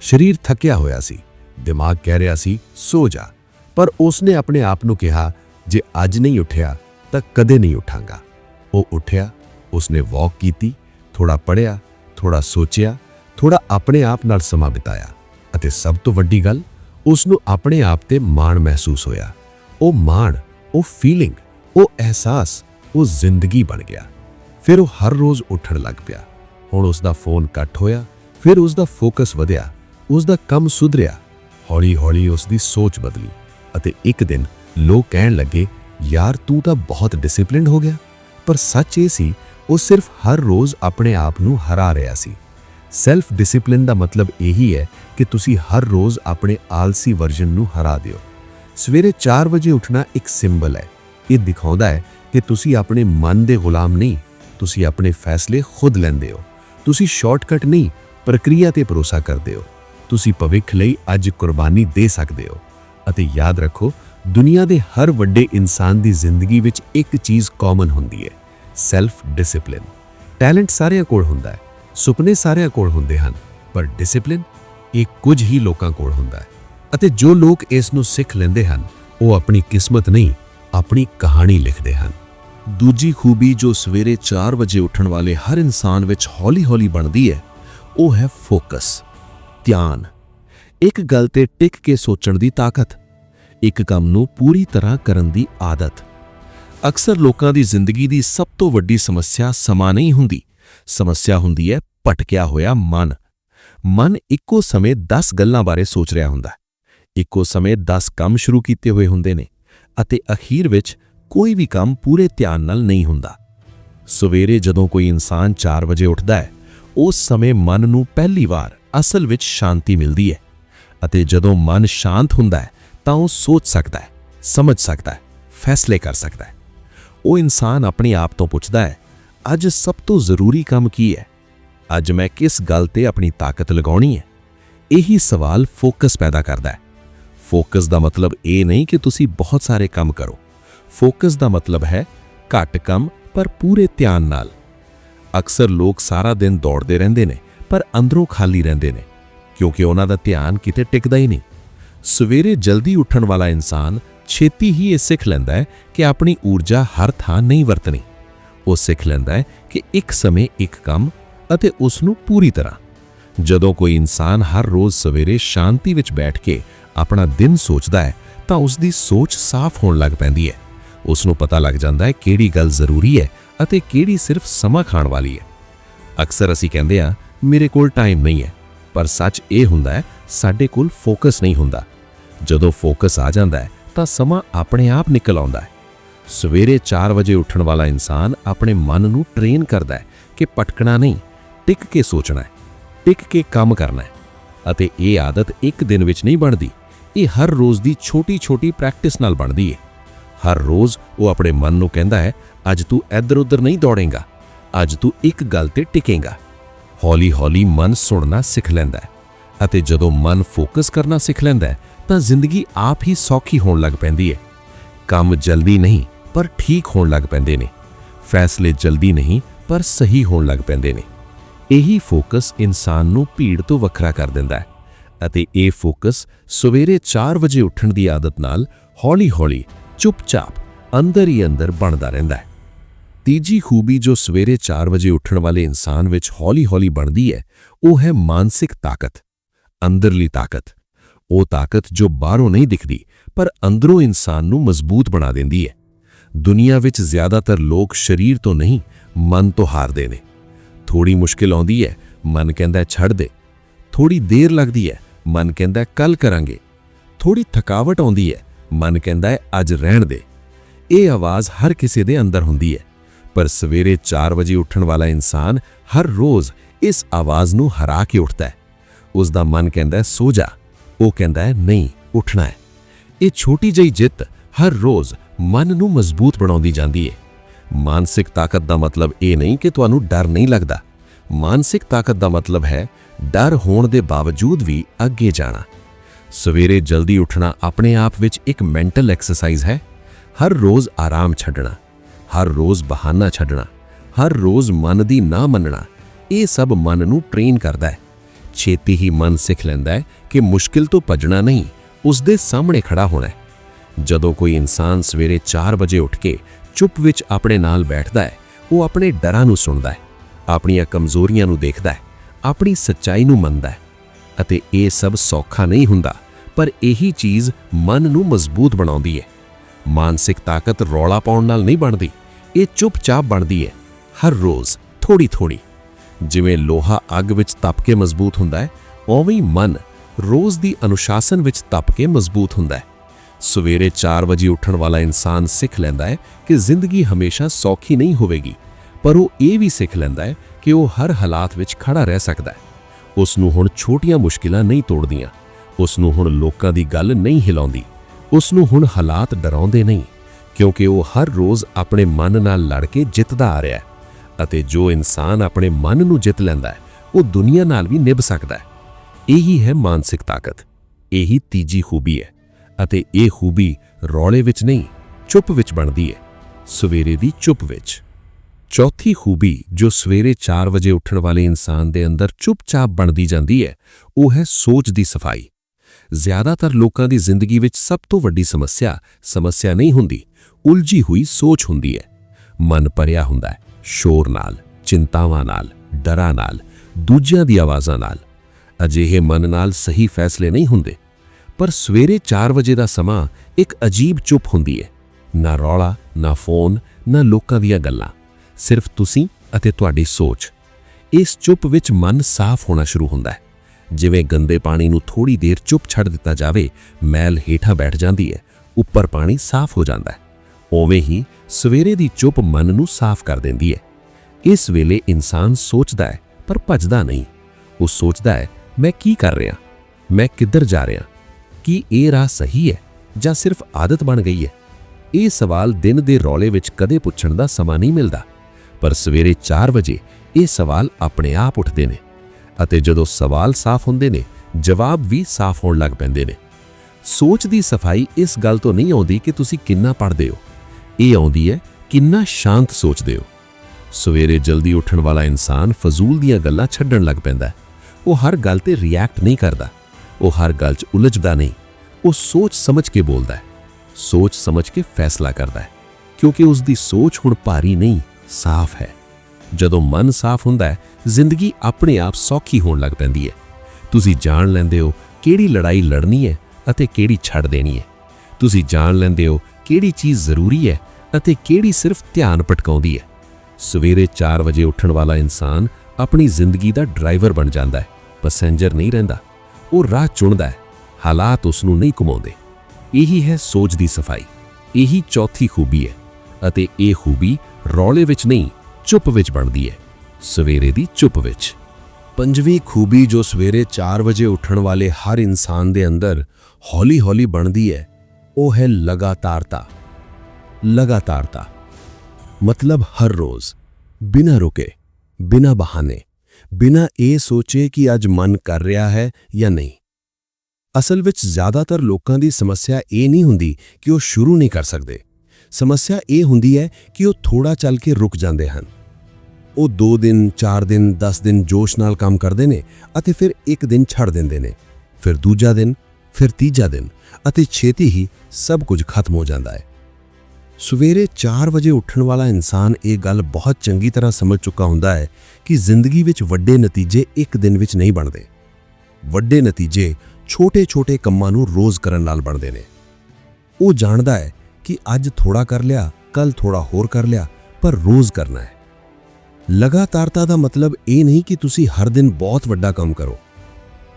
ਸਰੀਰ ਥੱਕਿਆ ਹੋਇਆ ਸੀ, ਦਿਮਾਗ ਕਹਿ ਰਿਹਾ ਸੀ, ਸੋ ਜਾ। ਪਰ ਉਸਨੇ ਆਪਣੇ ਆਪ ਨੂੰ ਕਿਹਾ, ਜੇ ਅੱਜ ਨਹੀਂ ਉੱਠਿਆ, ਤਾਂ ਕਦੇ ਨਹੀਂ ਉੱਠਾਂਗਾ। ਉਹ ਉੱਠਿਆ, ਉਸਨੇ ਵਾਕ ਕੀਤੀ ਥੋੜਾ ਪੜਿਆ ਥੋੜਾ ਸੋਚਿਆ ਥੋੜਾ ਆਪਣੇ ਆਪ ਨਾਲ ਸਮਾਂ ਬਿਤਾਇਆ। ਅਤੇ ਸਭ ਤੋਂ ਵੱਡੀ ਗੱਲ ਉਸ ਨੂੰ ਆਪਣੇ ਆਪ ਤੇ ਮਾਣ ਮਹਿਸੂਸ ਹੋਇਆ। ਉਹ ਮਾਣ, ਉਹ ਫੀਲਿੰਗ ਉਹ ਅਹਿਸਾਸ, ਉਹ ਜ਼ਿੰਦਗੀ ਬਣ ਗਿਆ। ਫਿਰ ਉਹ ਹਰ ਰੋਜ਼ ਉੱਠਣ ਲੱਗ ਪਿਆ। ਹੁਣ ਉਸ ਦਾ ਫੋਨ ਕੱਟ ਹੋਇਆ, ਫਿਰ ਉਸ ਦਾ ਫੋਕਸ ਵਧਿਆ ਉਸ ਦਾ ਕੰਮ ਸੁਧਰਿਆ। ਹੌਲੀ-ਹੌਲੀ ਉਸ ਦੀ ਸੋਚ ਬਦਲੀ ਅਤੇ ਇੱਕ ਦਿਨ ਲੋਕ ਕਹਿਣ ਲੱਗੇ, ਯਾਰ, ਤੂੰ ਤਾਂ ਬਹੁਤ ਡਿਸਪਲਿਨਡ ਹੋ ਗਿਆ। ਪਰ ਸੱਚ ਇਹ ਸੀ, ਉਹ ਸਿਰਫ ਹਰ ਰੋਜ਼ ਆਪਣੇ ਆਪ ਨੂੰ ਹਰਾ ਰਿਹਾ ਸੀ। ਸੈਲਫ ਡਿਸਪਲਿਨ ਦਾ ਮਤਲਬ ਇਹੀ ਹੈ ਕਿ ਤੁਸੀਂ ਹਰ ਰੋਜ਼ ਆਪਣੇ ਆਲਸੀ ਵਰਜ਼ਨ ਨੂੰ ਹਰਾ ਦਿਓ। ਸਵੇਰੇ 4 ਵਜੇ ਉੱਠਣਾ ਇੱਕ ਸਿੰਬਲ ਹੈ। ਇਹ ਦਿਖਾਉਂਦਾ ਹੈ ਕਿ ਤੁਸੀਂ ਆਪਣੇ ਮਨ ਦੇ ਗੁਲਾਮ ਨਹੀਂ, ਤੁਸੀਂ ਆਪਣੇ ਫੈਸਲੇ ਖੁਦ ਲੈਂਦੇ ਹੋ। ਤੁਸੀਂ ਸ਼ਾਰਟਕਟ ਨਹੀਂ, ਪ੍ਰਕਿਰਿਆ ਤੇ ਭਰੋਸਾ ਕਰਦੇ ਹੋ। ਤੁਸੀਂ ਭਵਿੱਖ ਲਈ ਅੱਜ ਕੁਰਬਾਨੀ ਦੇ ਸਕਦੇ ਹੋ। ਅਤੇ ਯਾਦ ਰੱਖੋ, ਦੁਨੀਆ ਦੇ ਹਰ ਵੱਡੇ ਇਨਸਾਨ ਦੀ ਜ਼ਿੰਦਗੀ ਵਿੱਚ ਇੱਕ ਚੀਜ਼ ਕਾਮਨ ਹੁੰਦੀ ਹੈ ਸੈਲਫ ਡਿਸਪਲਿਨ ਟੈਲੈਂਟ ਸਾਰਿਆਂ ਕੋਲ ਹੁੰਦਾ ਹੈ। ਸੁਪਨੇ ਸਾਰਿਆਂ ਕੋਲ ਹੁੰਦੇ ਹਨ, ਪਰ ਡਿਸਪਲਿਨ ਇਹ ਕੁਝ ਹੀ ਲੋਕਾਂ ਕੋਲ ਹੁੰਦਾ ਹੈ। ਅਤੇ ਜੋ ਲੋਕ ਇਸ ਨੂੰ ਸਿੱਖ ਲੈਂਦੇ ਹਨ, ਉਹ ਆਪਣੀ ਕਿਸਮਤ ਨਹੀਂ, ਆਪਣੀ ਕਹਾਣੀ ਲਿਖਦੇ ਹਨ। ਦੂਜੀ ਖੂਬੀ ਜੋ ਸਵੇਰੇ 4 ਵਜੇ ਉੱਠਣ ਵਾਲੇ ਹਰ ਇਨਸਾਨ ਵਿੱਚ ਹੌਲੀ-ਹੌਲੀ ਬਣਦੀ ਹੈ, ਉਹ ਹੈ ਫੋਕਸ ਧਿਆਨ। ਇੱਕ ਗੱਲ ਤੇ ਟਿਕ ਕੇ ਸੋਚਣ ਦੀ ਤਾਕਤ, ਇੱਕ ਕੰਮ ਨੂੰ ਪੂਰੀ ਤਰ੍ਹਾਂ ਕਰਨ ਦੀ ਆਦਤ। ਅਕਸਰ ਲੋਕਾਂ ਦੀ ਜ਼ਿੰਦਗੀ ਦੀ ਸਭ ਤੋਂ ਵੱਡੀ ਸਮੱਸਿਆ ਸਮਾਂ ਨਹੀਂ ਹੁੰਦੀ ਸਮੱਸਿਆ ਹੁੰਦੀ ਹੈ, ਭਟਕਿਆ ਹੋਇਆ ਮਨ। ਮਨ ਇੱਕੋ ਸਮੇਂ 10 ਗੱਲਾਂ ਬਾਰੇ ਸੋਚ ਰਿਹਾ ਹੁੰਦਾ ਇੱਕੋ ਸਮੇਂ 10 ਕੰਮ ਸ਼ੁਰੂ ਕੀਤੇ ਹੋਏ ਹੁੰਦੇ ਨੇ ਅਤੇ ਅਖੀਰ ਵਿੱਚ ਕੋਈ ਵੀ ਕੰਮ ਪੂਰੇ ਧਿਆਨ ਨਾਲ ਨਹੀਂ ਹੁੰਦਾ। ਸਵੇਰੇ ਜਦੋਂ ਕੋਈ ਇਨਸਾਨ 4 ਵਜੇ ਉੱਠਦਾ ਹੈ, ਉਸ ਸਮੇਂ ਮਨ ਨੂੰ ਪਹਿਲੀ ਵਾਰ ਅਸਲ ਵਿੱਚ ਸ਼ਾਂਤੀ ਮਿਲਦੀ ਹੈ ਅਤੇ ਜਦੋਂ ਮਨ ਸ਼ਾਂਤ ਹੁੰਦਾ ਹੈ, ਤਾਂ ਉਹ ਸੋਚ ਸਕਦਾ ਹੈ, ਸਮਝ ਸਕਦਾ ਹੈ, ਫੈਸਲੇ ਕਰ ਸਕਦਾ ਹੈ। ਉਹ ਇਨਸਾਨ ਆਪਣੇ ਆਪ ਤੋਂ ਪੁੱਛਦਾ ਹੈ ਅੱਜ ਸਭ ਤੋਂ ਜ਼ਰੂਰੀ ਕੰਮ ਕੀ ਹੈ? ਅੱਜ ਮੈਂ ਕਿਸ ਗੱਲ ਤੇ ਆਪਣੀ ਤਾਕਤ ਲਗਾਉਣੀ ਹੈ? ਇਹੀ ਸਵਾਲ ਫੋਕਸ ਪੈਦਾ ਕਰਦਾ ਹੈ। ਫੋਕਸ ਦਾ ਮਤਲਬ ਇਹ ਨਹੀਂ ਕਿ ਤੁਸੀਂ ਬਹੁਤ ਸਾਰੇ ਕੰਮ ਕਰੋ। ਫੋਕਸ ਦਾ ਮਤਲਬ ਹੈ ਘੱਟ ਕੰਮ, ਪਰ ਪੂਰੇ ਧਿਆਨ ਨਾਲ। ਅਕਸਰ ਲੋਕ ਸਾਰਾ ਦਿਨ ਦੌੜਦੇ ਰਹਿੰਦੇ ਨੇ, ਪਰ ਅੰਦਰੋਂ ਖਾਲੀ ਰਹਿੰਦੇ ਨੇ, ਕਿਉਂਕਿ ਉਹਨਾਂ ਦਾ ਧਿਆਨ ਕਿਤੇ ਟਿਕਦਾ ਹੀ ਨਹੀਂ। ਸਵੇਰੇ ਜਲਦੀ ਉੱਠਣ ਵਾਲਾ ਇਨਸਾਨ ਛੇਤੀ ਹੀ ਇਹ ਸਿੱਖ ਲੈਂਦਾ ਹੈ ਕਿ ਆਪਣੀ ਊਰਜਾ ਹਰ ਥਾਂ ਨਹੀਂ ਵਰਤਣੀ। ਉਹ ਸਿੱਖ ਲੈਂਦਾ ਹੈ ਕਿ ਇੱਕ ਸਮੇਂ ਇੱਕ ਕੰਮ ਅਤੇ ਉਸ ਨੂੰ ਪੂਰੀ ਤਰ੍ਹਾਂ। ਜਦੋਂ ਕੋਈ ਇਨਸਾਨ ਹਰ ਰੋਜ਼ ਸਵੇਰੇ ਸ਼ਾਂਤੀ ਵਿੱਚ ਬੈਠ ਕੇ ਆਪਣਾ ਦਿਨ ਸੋਚਦਾ ਹੈ, ਤਾਂ ਉਸ ਦੀ ਸੋਚ ਸਾਫ਼ ਹੋਣ ਲੱਗ ਪੈਂਦੀ ਹੈ। ਉਸ ਨੂੰ ਪਤਾ ਲੱਗ ਜਾਂਦਾ ਹੈ ਕਿਹੜੀ ਗੱਲ ਜ਼ਰੂਰੀ ਹੈ ਅਤੇ ਕਿਹੜੀ ਸਿਰਫ ਸਮਾਂ ਖਾਣ ਵਾਲੀ ਹੈ। ਅਕਸਰ ਅਸੀਂ ਕਹਿੰਦੇ ਆ ਮੇਰੇ ਕੋਲ ਟਾਈਮ ਨਹੀਂ ਹੈ। ਪਰ ਸੱਚ ਇਹ ਹੁੰਦਾ ਹੈ, ਸਾਡੇ ਕੋਲ ਫੋਕਸ ਨਹੀਂ ਹੁੰਦਾ। ਜਦੋਂ ਫੋਕਸ ਆ ਜਾਂਦਾ ਹੈ, ਤਾਂ ਸਮਾਂ ਆਪਣੇ ਆਪ ਨਿਕਲ ਆਉਂਦਾ ਹੈ। ਸਵੇਰੇ 4 ਵਜੇ ਉੱਠਣ ਵਾਲਾ ਇਨਸਾਨ ਆਪਣੇ ਮਨ ਨੂੰ ਟ੍ਰੇਨ ਕਰਦਾ ਹੈ ਕਿ ਭਟਕਣਾ ਨਹੀਂ, ਟਿਕ ਕੇ ਸੋਚਣਾ ਹੈ, ਟਿਕ ਕੇ ਕੰਮ ਕਰਨਾ ਹੈ ਅਤੇ ਇਹ ਆਦਤ ਇੱਕ ਦਿਨ ਵਿੱਚ ਨਹੀਂ ਬਣਦੀ। ਇਹ ਹਰ ਰੋਜ਼ ਦੀ ਛੋਟੀ-ਛੋਟੀ ਪ੍ਰੈਕਟਿਸ ਨਾਲ ਬਣਦੀ ਹੈ ਹਰ ਰੋਜ਼ ਉਹ ਆਪਣੇ ਮਨ ਨੂੰ ਕਹਿੰਦਾ ਹੈ, ਅੱਜ ਤੂੰ ਇੱਧਰ-ਉੱਧਰ ਨਹੀਂ ਦੌੜੇਂਗਾ, ਅੱਜ ਤੂੰ ਇੱਕ ਗੱਲ ਤੇ ਟਿਕੇਂਗਾ। ਹੌਲੀ-ਹੌਲੀ ਮਨ ਸੁਣਨਾ ਸਿੱਖ ਲੈਂਦਾ ਹੈ ਅਤੇ ਜਦੋਂ ਮਨ ਫੋਕਸ ਕਰਨਾ ਸਿੱਖ ਲੈਂਦਾ ਹੈ, ਤਾਂ ਜ਼ਿੰਦਗੀ ਆਪ ਹੀ ਸੌਖੀ ਹੋਣ ਲੱਗ ਪੈਂਦੀ ਹੈ ਕੰਮ ਜਲਦੀ ਨਹੀਂ ਪਰ ਠੀਕ ਹੋਣ ਲੱਗ ਪੈਂਦੇ ਨੇ। ਫੈਸਲੇ ਜਲਦੀ ਨਹੀਂ, ਪਰ ਸਹੀ ਹੋਣ ਲੱਗ ਪੈਂਦੇ ਨੇ। ਇਹੀ ਫੋਕਸ ਇਨਸਾਨ ਨੂੰ ਭੀੜ ਤੋਂ ਵੱਖਰਾ ਕਰ ਦਿੰਦਾ ਹੈ ਅਤੇ ਇਹ ਫੋਕਸ ਸਵੇਰੇ 4 ਵਜੇ ਉੱਠਣ ਦੀ ਆਦਤ ਨਾਲ ਹੌਲੀ-ਹੌਲੀ, ਚੁੱਪਚਾਪ, ਅੰਦਰ ਹੀ ਅੰਦਰ ਬਣਦਾ ਰਹਿੰਦਾ ਹੈ। ਤੀਜੀ ਖੂਬੀ ਜੋ ਸਵੇਰੇ 4 ਵਜੇ ਉੱਠਣ ਵਾਲੇ ਇਨਸਾਨ ਵਿੱਚ ਹੌਲੀ-ਹੌਲੀ ਬਣਦੀ ਹੈ, ਉਹ ਹੈ ਮਾਨਸਿਕ ਤਾਕਤ, ਅੰਦਰਲੀ ਤਾਕਤ। ਉਹ ਤਾਕਤ ਜੋ ਬਾਹਰੋਂ ਨਹੀਂ ਦਿਖਦੀ, ਪਰ ਅੰਦਰੋਂ ਇਨਸਾਨ ਨੂੰ ਮਜ਼ਬੂਤ ਬਣਾ ਦਿੰਦੀ ਹੈ। ਦੁਨੀਆ ਵਿੱਚ ਜ਼ਿਆਦਾਤਰ ਲੋਕ ਸਰੀਰ ਤੋਂ ਨਹੀਂ, ਮਨ ਤੋਂ ਹਾਰਦੇ ਨੇ। ਥੋੜੀ ਮੁਸ਼ਕਿਲ ਆਉਂਦੀ ਹੈ ਮਨ ਕਹਿੰਦਾ ਛੱਡ ਦੇ। ਥੋੜੀ ਦੇਰ ਲੱਗਦੀ ਹੈ ਮਨ ਕਹਿੰਦਾ ਕੱਲ ਕਰਾਂਗੇ। ਥੋੜੀ ਥਕਾਵਟ ਆਉਂਦੀ ਹੈ ਮਨ ਕਹਿੰਦਾ ਅੱਜ ਰਹਿਣ ਦੇ। ਇਹ ਆਵਾਜ਼ ਹਰ ਕਿਸੇ ਦੇ ਅੰਦਰ ਹੁੰਦੀ ਹੈ ਪਰ ਸਵੇਰੇ 4 ਵਜੇ ਉੱਠਣ ਵਾਲਾ ਇਨਸਾਨ ਹਰ ਰੋਜ਼ ਇਸ ਆਵਾਜ਼ ਨੂੰ ਹਰਾ ਕੇ ਉੱਠਦਾ ਹੈ ਉਸ ਦਾ ਮਨ ਕਹਿੰਦਾ ਹੈ ਸੋ ਜਾ। ਉਹ ਕਹਿੰਦਾ ਨਹੀਂ, ਉੱਠਣਾ ਹੈ ਇਹ ਛੋਟੀ ਜਿਹੀ ਜਿੱਤ ਹਰ ਰੋਜ਼ ਮਨ ਨੂੰ ਮਜ਼ਬੂਤ ਬਣਾਉਂਦੀ ਜਾਂਦੀ ਹੈ ਮਾਨਸਿਕ ਤਾਕਤ ਦਾ ਮਤਲਬ ਇਹ ਨਹੀਂ ਕਿ ਤੁਹਾਨੂੰ ਡਰ ਨਹੀਂ ਲੱਗਦਾ। ਮਾਨਸਿਕ ਤਾਕਤ ਦਾ ਮਤਲਬ ਹੈ ਡਰ ਹੋਣ ਦੇ ਬਾਵਜੂਦ ਵੀ ਅੱਗੇ ਜਾਣਾ। ਸਵੇਰੇ ਜਲਦੀ ਉੱਠਣਾ ਆਪਣੇ ਆਪ ਵਿੱਚ ਇੱਕ ਮੈਂਟਲ ਐਕਸਰਸਾਈਜ਼ ਹੈ। ਹਰ ਰੋਜ਼ ਆਰਾਮ ਛੱਡਣਾ, ਹਰ ਰੋਜ਼ ਬਹਾਨਾ ਛੱਡਣਾ, ਹਰ ਰੋਜ਼ ਮਨ ਦੀ ਨਾ ਮੰਨਣਾ, ਇਹ ਸਭ ਮਨ ਨੂੰ ਟ੍ਰੇਨ ਕਰਦਾ ਹੈ। ਛੇਤੀ ਹੀ ਮਨ ਸਿੱਖ ਲੈਂਦਾ ਹੈ ਕਿ ਮੁਸ਼ਕਿਲ ਤੋਂ ਭੱਜਣਾ ਨਹੀਂ ਉਸ ਦੇ ਸਾਹਮਣੇ ਖੜਾ ਹੋਣਾ ਹੈ। ਜਦੋਂ ਕੋਈ ਇਨਸਾਨ ਸਵੇਰੇ 4 ਵਜੇ ਉੱਠ ਕੇ ਚੁੱਪ ਵਿੱਚ ਆਪਣੇ ਨਾਲ ਬੈਠਦਾ ਹੈ, ਉਹ ਆਪਣੇ ਡਰਾਂ ਨੂੰ ਸੁਣਦਾ ਹੈ, ਆਪਣੀਆਂ ਕਮਜ਼ੋਰੀਆਂ ਨੂੰ ਦੇਖਦਾ ਹੈ, ਆਪਣੀ ਸੱਚਾਈ ਨੂੰ ਮੰਨਦਾ ਹੈ ਅਤੇ ਇਹ ਸਭ ਸੌਖਾ ਨਹੀਂ ਹੁੰਦਾ, ਪਰ ਇਹੀ ਚੀਜ਼ ਮਨ ਨੂੰ ਮਜ਼ਬੂਤ ਬਣਾਉਂਦੀ ਹੈ। ਮਾਨਸਿਕ ਤਾਕਤ ਰੌਲਾ ਪਾਉਣ ਨਾਲ ਨਹੀਂ ਬਣਦੀ, ਇਹ ਚੁੱਪਚਾਪ ਬਣਦੀ ਹੈ, ਹਰ ਰੋਜ਼ ਥੋੜੀ ਥੋੜੀ ਜਿਵੇਂ ਲੋਹਾ ਅੱਗ ਵਿੱਚ ਤਪ ਕੇ ਮਜ਼ਬੂਤ ਹੁੰਦਾ ਹੈ, ਉਵੇਂ ਹੀ ਮਨ ਰੋਜ਼ ਦੀ ਅਨੁਸ਼ਾਸਨ ਵਿੱਚ ਤਪ ਕੇ ਮਜ਼ਬੂਤ ਹੁੰਦਾ ਹੈ। ਸਵੇਰੇ 4 ਵਜੇ ਉੱਠਣ ਵਾਲਾ ਇਨਸਾਨ ਸਿੱਖ ਲੈਂਦਾ ਹੈ ਕਿ ਜ਼ਿੰਦਗੀ ਹਮੇਸ਼ਾ ਸੌਖੀ ਨਹੀਂ ਹੋਵੇਗੀ, ਪਰ ਉਹ ਇਹ ਵੀ ਸਿੱਖ ਲੈਂਦਾ ਹੈ ਕਿ ਉਹ ਹਰ ਹਾਲਾਤ ਵਿੱਚ ਖੜਾ ਰਹਿ ਸਕਦਾ ਹੈ। ਉਸ ਨੂੰ ਹੁਣ ਛੋਟੀਆਂ ਮੁਸ਼ਕਿਲਾਂ ਨਹੀਂ ਤੋੜਦੀਆਂ ਉਸ ਨੂੰ ਹੁਣ ਲੋਕਾਂ ਦੀ ਗੱਲ ਨਹੀਂ ਹਿਲਾਉਂਦੀ ਉਸ ਨੂੰ ਹੁਣ ਹਾਲਾਤ ਡਰਾਉਂਦੇ ਨਹੀਂ, ਕਿਉਂਕਿ ਉਹ ਹਰ ਰੋਜ਼ ਆਪਣੇ ਮਨ ਨਾਲ ਲੜ ਕੇ ਜਿੱਤਦਾ ਆ ਰਿਹਾ ਹੈ ਅਤੇ ਜੋ ਇਨਸਾਨ ਆਪਣੇ ਮਨ ਨੂੰ ਜਿੱਤ ਲੈਂਦਾ ਹੈ, ਉਹ ਦੁਨੀਆ ਨਾਲ ਵੀ ਨਿਭ ਸਕਦਾ ਹੈ। ਇਹੀ ਹੈ ਮਾਨਸਿਕ ਤਾਕਤ, ਇਹੀ ਤੀਜੀ ਖੂਬੀ ਹੈ। ਅਤੇ ਇਹ ਖੂਬੀ ਰੌਲੇ ਵਿੱਚ ਨਹੀਂ, ਚੁੱਪ ਵਿੱਚ ਬਣਦੀ ਹੈ ਸਵੇਰੇ ਦੀ ਚੁੱਪ ਵਿੱਚ। ਚੌਥੀ ਖੂਬੀ ਜੋ ਸਵੇਰੇ 4 ਵਜੇ ਉੱਠਣ ਵਾਲੇ ਇਨਸਾਨ ਦੇ ਅੰਦਰ ਚੁੱਪਚਾਪ ਬਣਦੀ ਜਾਂਦੀ ਹੈ ਉਹ ਹੈ ਸੋਚ ਦੀ ਸਫ਼ਾਈ। ਜ਼ਿਆਦਾਤਰ ਲੋਕਾਂ ਦੀ ਜ਼ਿੰਦਗੀ ਵਿੱਚ ਸਭ ਤੋਂ ਵੱਡੀ ਸਮੱਸਿਆ ਸਮੱਸਿਆ ਨਹੀਂ ਹੁੰਦੀ, ਉਲਝੀ ਹੋਈ ਸੋਚ ਹੁੰਦੀ ਹੈ ਮਨ ਭਰਿਆ ਹੁੰਦਾ ਹੈ ਸ਼ੋਰ ਨਾਲ, ਚਿੰਤਾਵਾਂ ਨਾਲ, ਡਰਾਂ ਨਾਲ, ਦੂਜਿਆਂ ਦੀ ਆਵਾਜ਼ਾਂ ਨਾਲ। ਅਜਿਹੇ ਮਨ ਨਾਲ ਸਹੀ ਫੈਸਲੇ ਨਹੀਂ ਹੁੰਦੇ। ਪਰ ਸਵੇਰੇ 4 ਵਜੇ ਦਾ ਸਮਾਂ ਇੱਕ ਅਜੀਬ ਚੁੱਪ ਹੁੰਦੀ ਹੈ ਨਾ ਰੌਲਾ, ਨਾ ਫੋਨ, ਨਾ ਲੋਕਾਂ ਦੀਆਂ ਗੱਲਾਂ। ਸਿਰਫ ਤੁਸੀਂ ਅਤੇ ਤੁਹਾਡੀ ਸੋਚ। ਇਸ ਚੁੱਪ ਵਿੱਚ ਮਨ ਸਾਫ਼ ਹੋਣਾ ਸ਼ੁਰੂ ਹੁੰਦਾ ਹੈ। ਜਿਵੇਂ ਗੰਦੇ ਪਾਣੀ ਨੂੰ ਥੋੜੀ ਦੇਰ ਚੁੱਪ ਛੱਡ ਦਿੱਤਾ ਜਾਵੇ, ਮੈਲ ਹੇਠਾਂ ਬੈਠ ਜਾਂਦੀ ਹੈ ਉੱਪਰ ਪਾਣੀ ਸਾਫ਼ ਹੋ ਜਾਂਦਾ ਹੈ। ਉਵੇਂ ਹੀ ਸਵੇਰੇ ਦੀ ਚੁੱਪ ਮਨ ਨੂੰ ਸਾਫ਼ ਕਰ ਦਿੰਦੀ ਹੈ ਇਸ ਵੇਲੇ ਇਨਸਾਨ ਸੋਚਦਾ ਹੈ, ਪਰ ਭੱਜਦਾ ਨਹੀਂ। ਉਹ ਸੋਚਦਾ ਹੈ, ਮੈਂ ਕੀ ਕਰ ਰਿਹਾ? ਮੈਂ ਕਿੱਧਰ ਜਾ ਰਿਹਾ? ਕੀ ਇਹ ਰਾਹ ਸਹੀ ਹੈ ਜਾਂ ਸਿਰਫ ਆਦਤ ਬਣ ਗਈ ਹੈ? ਇਹ ਸਵਾਲ ਦਿਨ ਦੇ ਰੌਲੇ ਵਿੱਚ ਕਦੇ ਪੁੱਛਣ ਦਾ ਸਮਾਂ ਨਹੀਂ ਮਿਲਦਾ, ਪਰ ਸਵੇਰੇ 4 ਵਜੇ ਇਹ ਸਵਾਲ ਆਪਣੇ ਆਪ ਉੱਠਦੇ ਨੇ ਅਤੇ ਜਦੋਂ ਸਵਾਲ ਸਾਫ਼ ਹੁੰਦੇ ਨੇ, ਜਵਾਬ ਵੀ ਸਾਫ਼ ਹੋਣ ਲੱਗ ਪੈਂਦੇ ਨੇ। ਸੋਚ ਦੀ ਸਫ਼ਾਈ ਇਸ ਗੱਲ ਤੋਂ ਨਹੀਂ ਆਉਂਦੀ ਕਿ ਤੁਸੀਂ ਕਿੰਨਾ ਪੜ੍ਹਦੇ ਹੋ। ਇਹ ਆਉਂਦੀ ਹੈ ਕਿੰਨਾ ਸ਼ਾਂਤ ਸੋਚਦੇ ਹੋ। ਸਵੇਰੇ ਜਲਦੀ ਉੱਠਣ ਵਾਲਾ ਇਨਸਾਨ ਫਜ਼ੂਲ ਦੀਆਂ ਗੱਲਾਂ ਛੱਡਣ ਲੱਗ ਪੈਂਦਾ ਉਹ ਹਰ ਗੱਲ ਤੇ ਰਿਐਕਟ ਨਹੀਂ ਕਰਦਾ। ਉਹ ਹਰ ਗੱਲ 'ਚ ਉਲਝਦਾ ਨਹੀਂ। ਉਹ ਸੋਚ ਸਮਝ ਕੇ ਬੋਲਦਾ ਹੈ। ਸੋਚ ਸਮਝ ਕੇ ਫੈਸਲਾ ਕਰਦਾ ਹੈ। ਕਿਉਂਕਿ ਉਸ ਦੀ ਸੋਚ ਹੁਣ ਭਾਰੀ ਨਹੀਂ, ਸਾਫ਼ ਹੈ। ਜਦੋਂ ਮਨ ਸਾਫ਼ ਹੁੰਦਾ ਹੈ, ਜ਼ਿੰਦਗੀ ਆਪਣੇ ਆਪ ਸੌਖੀ ਹੋਣ ਲੱਗ ਪੈਂਦੀ ਹੈ। ਤੁਸੀਂ ਜਾਣ ਲੈਂਦੇ ਹੋ ਕਿਹੜੀ ਲੜਾਈ ਲੜਨੀ ਹੈ ਅਤੇ ਕਿਹੜੀ ਛੱਡ ਦੇਣੀ ਹੈ। ਤੁਸੀਂ ਜਾਣ ਲੈਂਦੇ ਹੋ ਕਿਹੜੀ ਚੀਜ਼ ਜ਼ਰੂਰੀ ਹੈ ਅਤੇ ਕਿਹੜੀ ਸਿਰਫ ਧਿਆਨ ਭਟਕਾਉਂਦੀ ਹੈ। ਸਵੇਰੇ 4 ਵਜੇ ਉੱਠਣ ਵਾਲਾ ਇਨਸਾਨ ਆਪਣੀ ਜ਼ਿੰਦਗੀ ਦਾ ਡਰਾਈਵਰ ਬਣ ਜਾਂਦਾ ਹੈ। ਪੈਸੇਂਜਰ ਨਹੀਂ ਰਹਿੰਦਾ। ਉਹ ਰਾਹ ਚੁਣਦਾ ਹੈ। ਹਾਲਾਤ ਉਸ ਨੂੰ ਨਹੀਂ ਘੁਮਾਉਂਦੇ। ਇਹੀ ਹੈ ਸੋਚ ਦੀ ਸਫ਼ਾਈ। ਇਹੀ ਚੌਥੀ ਖੂਬੀ ਹੈ ਅਤੇ ਇਹ ਖੂਬੀ ਰੌਲੇ ਵਿੱਚ ਨਹੀਂ, ਚੁੱਪ ਵਿੱਚ ਬਣਦੀ ਹੈ। ਸਵੇਰੇ ਦੀ ਚੁੱਪ ਵਿੱਚ। ਪੰਜਵੀਂ ਖੂਬੀ ਜੋ ਸਵੇਰੇ 4 ਵਜੇ ਉੱਠਣ ਵਾਲੇ ਹਰ ਇਨਸਾਨ ਦੇ ਅੰਦਰ ਹੌਲੀ-ਹੌਲੀ ਬਣਦੀ ਹੈ, ਉਹ ਹੈ ਲਗਾਤਾਰਤਾ। ਲਗਾਤਾਰਤਾ। ਮਤਲਬ ਹਰ ਰੋਜ਼, ਬਿਨਾਂ ਰੁਕੇ, ਬਿਨਾਂ ਬਹਾਨੇ। ਬਿਨਾਂ ਇਹ ਸੋਚੇ ਕਿ ਅੱਜ ਮਨ ਕਰ ਰਿਹਾ ਹੈ ਜਾਂ ਨਹੀਂ। ਅਸਲ ਵਿੱਚ ਜ਼ਿਆਦਾਤਰ ਲੋਕਾਂ ਦੀ ਸਮੱਸਿਆ ਇਹ ਨਹੀਂ ਹੁੰਦੀ ਕਿ ਉਹ ਸ਼ੁਰੂ ਨਹੀਂ ਕਰ ਸਕਦੇ। ਸਮੱਸਿਆ ਇਹ ਹੁੰਦੀ ਹੈ ਕਿ ਉਹ ਥੋੜਾ ਚੱਲ ਕੇ ਰੁਕ ਜਾਂਦੇ ਹਨ। ਉਹ 2 ਦਿਨ 4 ਦਿਨ 10 ਦਿਨ ਜੋਸ਼ ਨਾਲ ਕੰਮ ਕਰਦੇ ਨੇ ਅਤੇ ਫਿਰ ਇੱਕ ਦਿਨ ਛੱਡ ਦਿੰਦੇ ਨੇ। ਫਿਰ ਦੂਜਾ ਦਿਨ, ਫਿਰ ਤੀਜਾ ਦਿਨ ਅਤੇ ਛੇਤੀ ਹੀ ਸਭ ਕੁਝ ਖਤਮ ਹੋ ਜਾਂਦਾ ਹੈ। ਸਵੇਰੇ 4 ਵਜੇ ਉੱਠਣ ਵਾਲਾ ਇਨਸਾਨ ਇਹ ਗੱਲ ਬਹੁਤ ਚੰਗੀ ਤਰ੍ਹਾਂ ਸਮਝ ਚੁੱਕਾ ਹੁੰਦਾ ਹੈ ਕਿ ਜ਼ਿੰਦਗੀ ਵਿੱਚ ਵੱਡੇ ਨਤੀਜੇ ਇੱਕ ਦਿਨ ਵਿੱਚ ਨਹੀਂ ਬਣਦੇ। ਵੱਡੇ ਨਤੀਜੇ ਛੋਟੇ-ਛੋਟੇ ਕੰਮਾਂ ਨੂੰ ਰੋਜ਼ ਕਰਨ ਨਾਲ ਬਣਦੇ ਨੇ। ਉਹ ਜਾਣਦਾ ਹੈ ਕਿ ਅੱਜ ਥੋੜਾ ਕਰ ਲਿਆ ਕੱਲ ਥੋੜਾ ਹੋਰ ਕਰ ਲਿਆ, ਪਰ ਰੋਜ਼ ਕਰਨਾ ਹੈ। ਲਗਾਤਾਰਤਾ ਦਾ ਮਤਲਬ ਇਹ ਨਹੀਂ ਕਿ ਤੁਸੀਂ ਹਰ ਦਿਨ ਬਹੁਤ ਵੱਡਾ ਕੰਮ ਕਰੋ।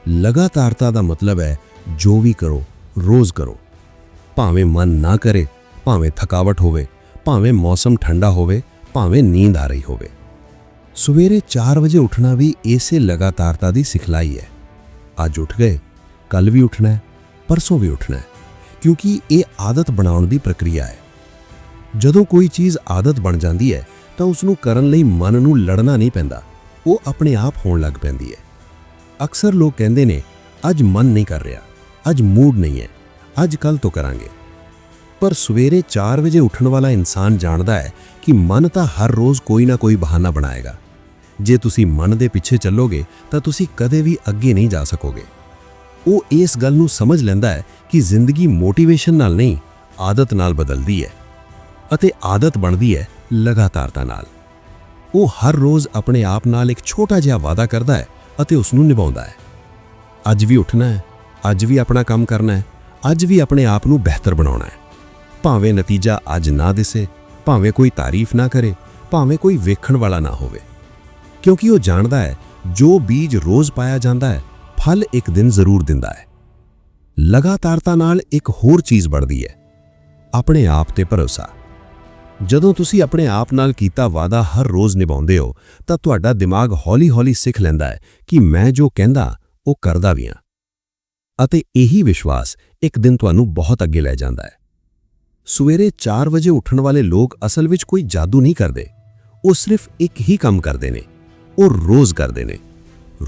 ਲਗਾਤਾਰਤਾ ਦਾ ਮਤਲਬ ਹੈ ਜੋ ਵੀ ਕਰੋ, ਰੋਜ਼ ਕਰੋ। ਭਾਵੇਂ ਮਨ ਨਾ ਕਰੇ ਭਾਵੇਂ ਥਕਾਵਟ ਹੋਵੇ, ਭਾਵੇਂ ਮੌਸਮ ਠੰਡਾ ਹੋਵੇ, ਭਾਵੇਂ ਨੀਂਦ ਆ ਰਹੀ ਹੋਵੇ। ਸਵੇਰੇ 4 ਵਜੇ ਉੱਠਣਾ ਵੀ ਇਸੇ ਲਗਾਤਾਰਤਾ ਦੀ ਸਿਖਲਾਈ ਹੈ। ਅੱਜ ਉੱਠ ਗਏ ਕੱਲ ਵੀ ਉੱਠਣਾ ਹੈ, ਪਰਸੋਂ ਵੀ ਉੱਠਣਾ ਹੈ, ਕਿਉਂਕਿ ਇਹ ਆਦਤ ਬਣਾਉਣ ਦੀ ਪ੍ਰਕਿਰਿਆ ਹੈ। ਜਦੋਂ ਕੋਈ ਚੀਜ਼ ਆਦਤ ਬਣ ਜਾਂਦੀ ਹੈ, ਤਾਂ ਉਸ ਨੂੰ ਕਰਨ ਲਈ ਮਨ ਨੂੰ ਲੜਨਾ ਨਹੀਂ ਪੈਂਦਾ, ਉਹ ਆਪਣੇ ਆਪ ਹੋਣ ਲੱਗ ਪੈਂਦੀ ਹੈ। ਅਕਸਰ ਲੋਕ ਕਹਿੰਦੇ ਨੇ, ਅੱਜ ਮਨ ਨਹੀਂ ਕਰ ਰਿਹਾ, ਅੱਜ ਮੂਡ ਨਹੀਂ ਹੈ, ਅੱਜ ਕੱਲ ਤੋਂ ਕਰਾਂਗੇ। ਪਰ ਸਵੇਰੇ 4 ਵਜੇ ਉੱਠਣ ਵਾਲਾ ਇਨਸਾਨ ਜਾਣਦਾ ਹੈ ਕਿ ਮਨ ਤਾਂ ਹਰ ਰੋਜ਼ ਕੋਈ ਨਾ ਕੋਈ ਬਹਾਨਾ ਬਣਾਏਗਾ। ਜੇ ਤੁਸੀਂ ਮਨ ਦੇ ਪਿੱਛੇ ਚੱਲੋਗੇ, ਤਾਂ ਤੁਸੀਂ ਕਦੇ ਵੀ ਅੱਗੇ ਨਹੀਂ ਜਾ ਸਕੋਗੇ। ਉਹ ਇਸ ਗੱਲ ਨੂੰ ਸਮਝ ਲੈਂਦਾ ਹੈ ਕਿ ਜ਼ਿੰਦਗੀ ਮੋਟੀਵੇਸ਼ਨ ਨਾਲ ਨਹੀਂ, ਆਦਤ ਨਾਲ ਬਦਲਦੀ ਹੈ ਅਤੇ ਆਦਤ ਬਣਦੀ ਹੈ ਲਗਾਤਾਰਤਾ ਨਾਲ। ਉਹ ਹਰ ਰੋਜ਼ ਆਪਣੇ ਆਪ ਨਾਲ ਇੱਕ ਛੋਟਾ ਜਿਹਾ ਵਾਅਦਾ ਕਰਦਾ ਹੈ ਅਤੇ ਉਸ ਨੂੰ ਨਿਭਾਉਂਦਾ ਹੈ। ਅੱਜ ਵੀ ਉੱਠਣਾ ਹੈ, ਅੱਜ ਵੀ ਆਪਣਾ ਕੰਮ ਕਰਨਾ ਹੈ, ਅੱਜ ਵੀ ਆਪਣੇ ਆਪ ਨੂੰ ਬਿਹਤਰ ਬਣਾਉਣਾ ਹੈ। ਭਾਵੇਂ ਨਤੀਜਾ ਅੱਜ ਨਾ ਦਿਸੇ, ਭਾਵੇਂ ਕੋਈ ਤਾਰੀਫ ਨਾ ਕਰੇ, ਭਾਵੇਂ ਕੋਈ ਵੇਖਣ ਵਾਲਾ ਨਾ ਹੋਵੇ। ਕਿਉਂਕਿ ਉਹ ਜਾਣਦਾ ਹੈ, ਜੋ ਬੀਜ ਰੋਜ਼ ਪਾਇਆ ਜਾਂਦਾ ਹੈ, ਫਲ ਇੱਕ ਦਿਨ ਜ਼ਰੂਰ ਦਿੰਦਾ ਹੈ। ਲਗਾਤਾਰਤਾ ਨਾਲ ਇੱਕ ਹੋਰ ਚੀਜ਼ बढ़ਦੀ ਹੈ, ਆਪਣੇ ਆਪ ਤੇ ਭਰੋਸਾ। ਜਦੋਂ ਤੁਸੀਂ ਆਪਣੇ ਆਪ ਨਾਲ ਕੀਤਾ ਵਾਅਦਾ ਹਰ ਰੋਜ਼ ਨਿਭਾਉਂਦੇ ਹੋ, ਤਾਂ ਤੁਹਾਡਾ ਦਿਮਾਗ ਹੌਲੀ-ਹੌਲੀ ਸਿੱਖ ਲੈਂਦਾ ਹੈ ਕਿ ਮੈਂ ਜੋ ਕਹਿੰਦਾ, ਉਹ ਕਰਦਾ ਵੀ ਹਾਂ। ਅਤੇ ਇਹੀ ਵਿਸ਼ਵਾਸ ਇੱਕ ਦਿਨ ਤੁਹਾਨੂੰ ਬਹੁਤ ਅੱਗੇ ਲੈ ਜਾਂਦਾ ਹੈ। ਸਵੇਰੇ 4 ਵਜੇ ਉੱਠਣ ਵਾਲੇ ਲੋਕ ਅਸਲ ਵਿੱਚ ਕੋਈ ਜਾਦੂ ਨਹੀਂ ਕਰਦੇ। ਉਹ ਸਿਰਫ ਇੱਕ ਹੀ ਕੰਮ ਕਰਦੇ ਨੇ। ਉਹ ਰੋਜ਼ ਕਰਦੇ ਨੇ।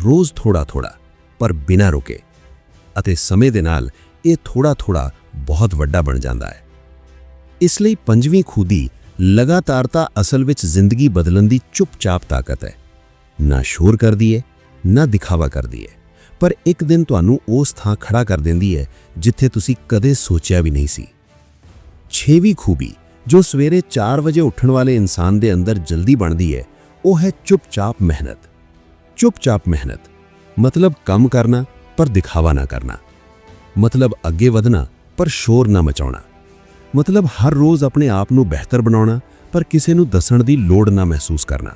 ਰੋਜ਼ ਥੋੜਾ-ਥੋੜਾ ਪਰ ਬਿਨਾਂ ਰੁਕੇ। ਅਤੇ ਸਮੇਂ ਦੇ ਨਾਲ ਇਹ ਥੋੜਾ-ਥੋੜਾ ਬਹੁਤ ਵੱਡਾ ਬਣ ਜਾਂਦਾ ਹੈ। ਇਸ ਲਈ ਪੰਜਵੀਂ ਖੂਦੀ ਲਗਾਤਾਰਤਾ ਅਸਲ ਵਿੱਚ ਜ਼ਿੰਦਗੀ ਬਦਲਣ ਦੀ ਚੁੱਪਚਾਪ ਤਾਕਤ ਹੈ। ਨਾ ਸ਼ੋਰ ਕਰਦੀ ਹੈ, ਨਾ ਦਿਖਾਵਾ ਕਰਦੀ ਹੈ। ਪਰ ਇੱਕ ਦਿਨ ਤੁਹਾਨੂੰ ਉਸ ਥਾਂ ਖੜਾ ਕਰ ਦਿੰਦੀ ਹੈ ਜਿੱਥੇ ਤੁਸੀਂ ਕਦੇ ਸੋਚਿਆ ਵੀ ਨਹੀਂ ਸੀ। ਛੇਵੀਂ ਖੂਬੀ, ਜੋ ਸਵੇਰੇ 4 ਵਜੇ ਉੱਠਣ ਵਾਲੇ ਇਨਸਾਨ ਦੇ ਅੰਦਰ ਜਲਦੀ ਬਣਦੀ ਹੈ, ਉਹ ਹੈ ਚੁੱਪਚਾਪ ਮਿਹਨਤ। ਚੁੱਪਚਾਪ ਮਿਹਨਤ ਮਤਲਬ ਕੰਮ ਕਰਨਾ, ਪਰ ਦਿਖਾਵਾ ਨਾ ਕਰਨਾ। ਮਤਲਬ ਅੱਗੇ ਵਧਣਾ, ਪਰ ਸ਼ੋਰ ਨਾ ਮਚਾਉਣਾ। ਮਤਲਬ ਹਰ ਰੋਜ਼ ਆਪਣੇ ਆਪ ਨੂੰ ਬਿਹਤਰ ਬਣਾਉਣਾ, ਪਰ ਕਿਸੇ ਨੂੰ ਦੱਸਣ ਦੀ ਲੋੜ ਨਾ ਮਹਿਸੂਸ ਕਰਨਾ।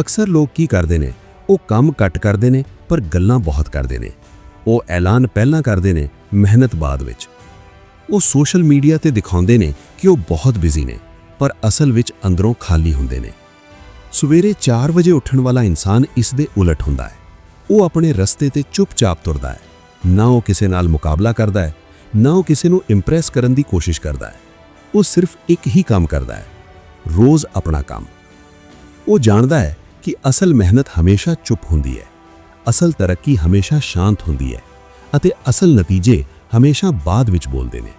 ਅਕਸਰ ਲੋਕ ਕੀ ਕਰਦੇ ਨੇ, ਉਹ ਕੰਮ ਘੱਟ ਕਰਦੇ ਨੇ, ਪਰ ਗੱਲਾਂ ਬਹੁਤ ਕਰਦੇ ਨੇ। ਉਹ ਐਲਾਨ ਪਹਿਲਾਂ ਕਰਦੇ ਨੇ, ਮਿਹਨਤ ਬਾਅਦ ਵਿੱਚ। ਉਹ ਸੋਸ਼ਲ ਮੀਡੀਆ ਤੇ ਦਿਖਾਉਂਦੇ ਨੇ ਕਿ ਉਹ ਬਹੁਤ ਬਿਜ਼ੀ ਨੇ, ਪਰ ਅਸਲ ਵਿੱਚ ਅੰਦਰੋਂ ਖਾਲੀ ਹੁੰਦੇ ਨੇ। ਸਵੇਰੇ 4 ਵਜੇ ਉੱਠਣ ਵਾਲਾ ਇਨਸਾਨ ਇਸ ਦੇ ਉਲਟ ਹੁੰਦਾ ਹੈ। ਉਹ ਆਪਣੇ ਰਸਤੇ ਤੇ ਚੁੱਪਚਾਪ ਤੁਰਦਾ ਹੈ। ਨਾ ਉਹ ਕਿਸੇ ਨਾਲ ਮੁਕਾਬਲਾ ਕਰਦਾ ਹੈ, ਨਾ ਉਹ ਕਿਸੇ ਨੂੰ ਇੰਪ੍ਰੈਸ ਕਰਨ ਦੀ ਕੋਸ਼ਿਸ਼ ਕਰਦਾ ਹੈ। ਉਹ ਸਿਰਫ ਇੱਕ ਹੀ ਕੰਮ ਕਰਦਾ ਹੈ, ਰੋਜ਼ ਆਪਣਾ ਕੰਮ। ਉਹ ਜਾਣਦਾ ਹੈ ਕਿ ਅਸਲ ਮਿਹਨਤ ਹਮੇਸ਼ਾ ਚੁੱਪ ਹੁੰਦੀ ਹੈ, ਅਸਲ ਤਰੱਕੀ ਹਮੇਸ਼ਾ ਸ਼ਾਂਤ ਹੁੰਦੀ ਹੈ ਅਤੇ ਅਸਲ ਨਤੀਜੇ ਹਮੇਸ਼ਾ ਬਾਅਦ ਵਿੱਚ ਬੋਲਦੇ ਨੇ।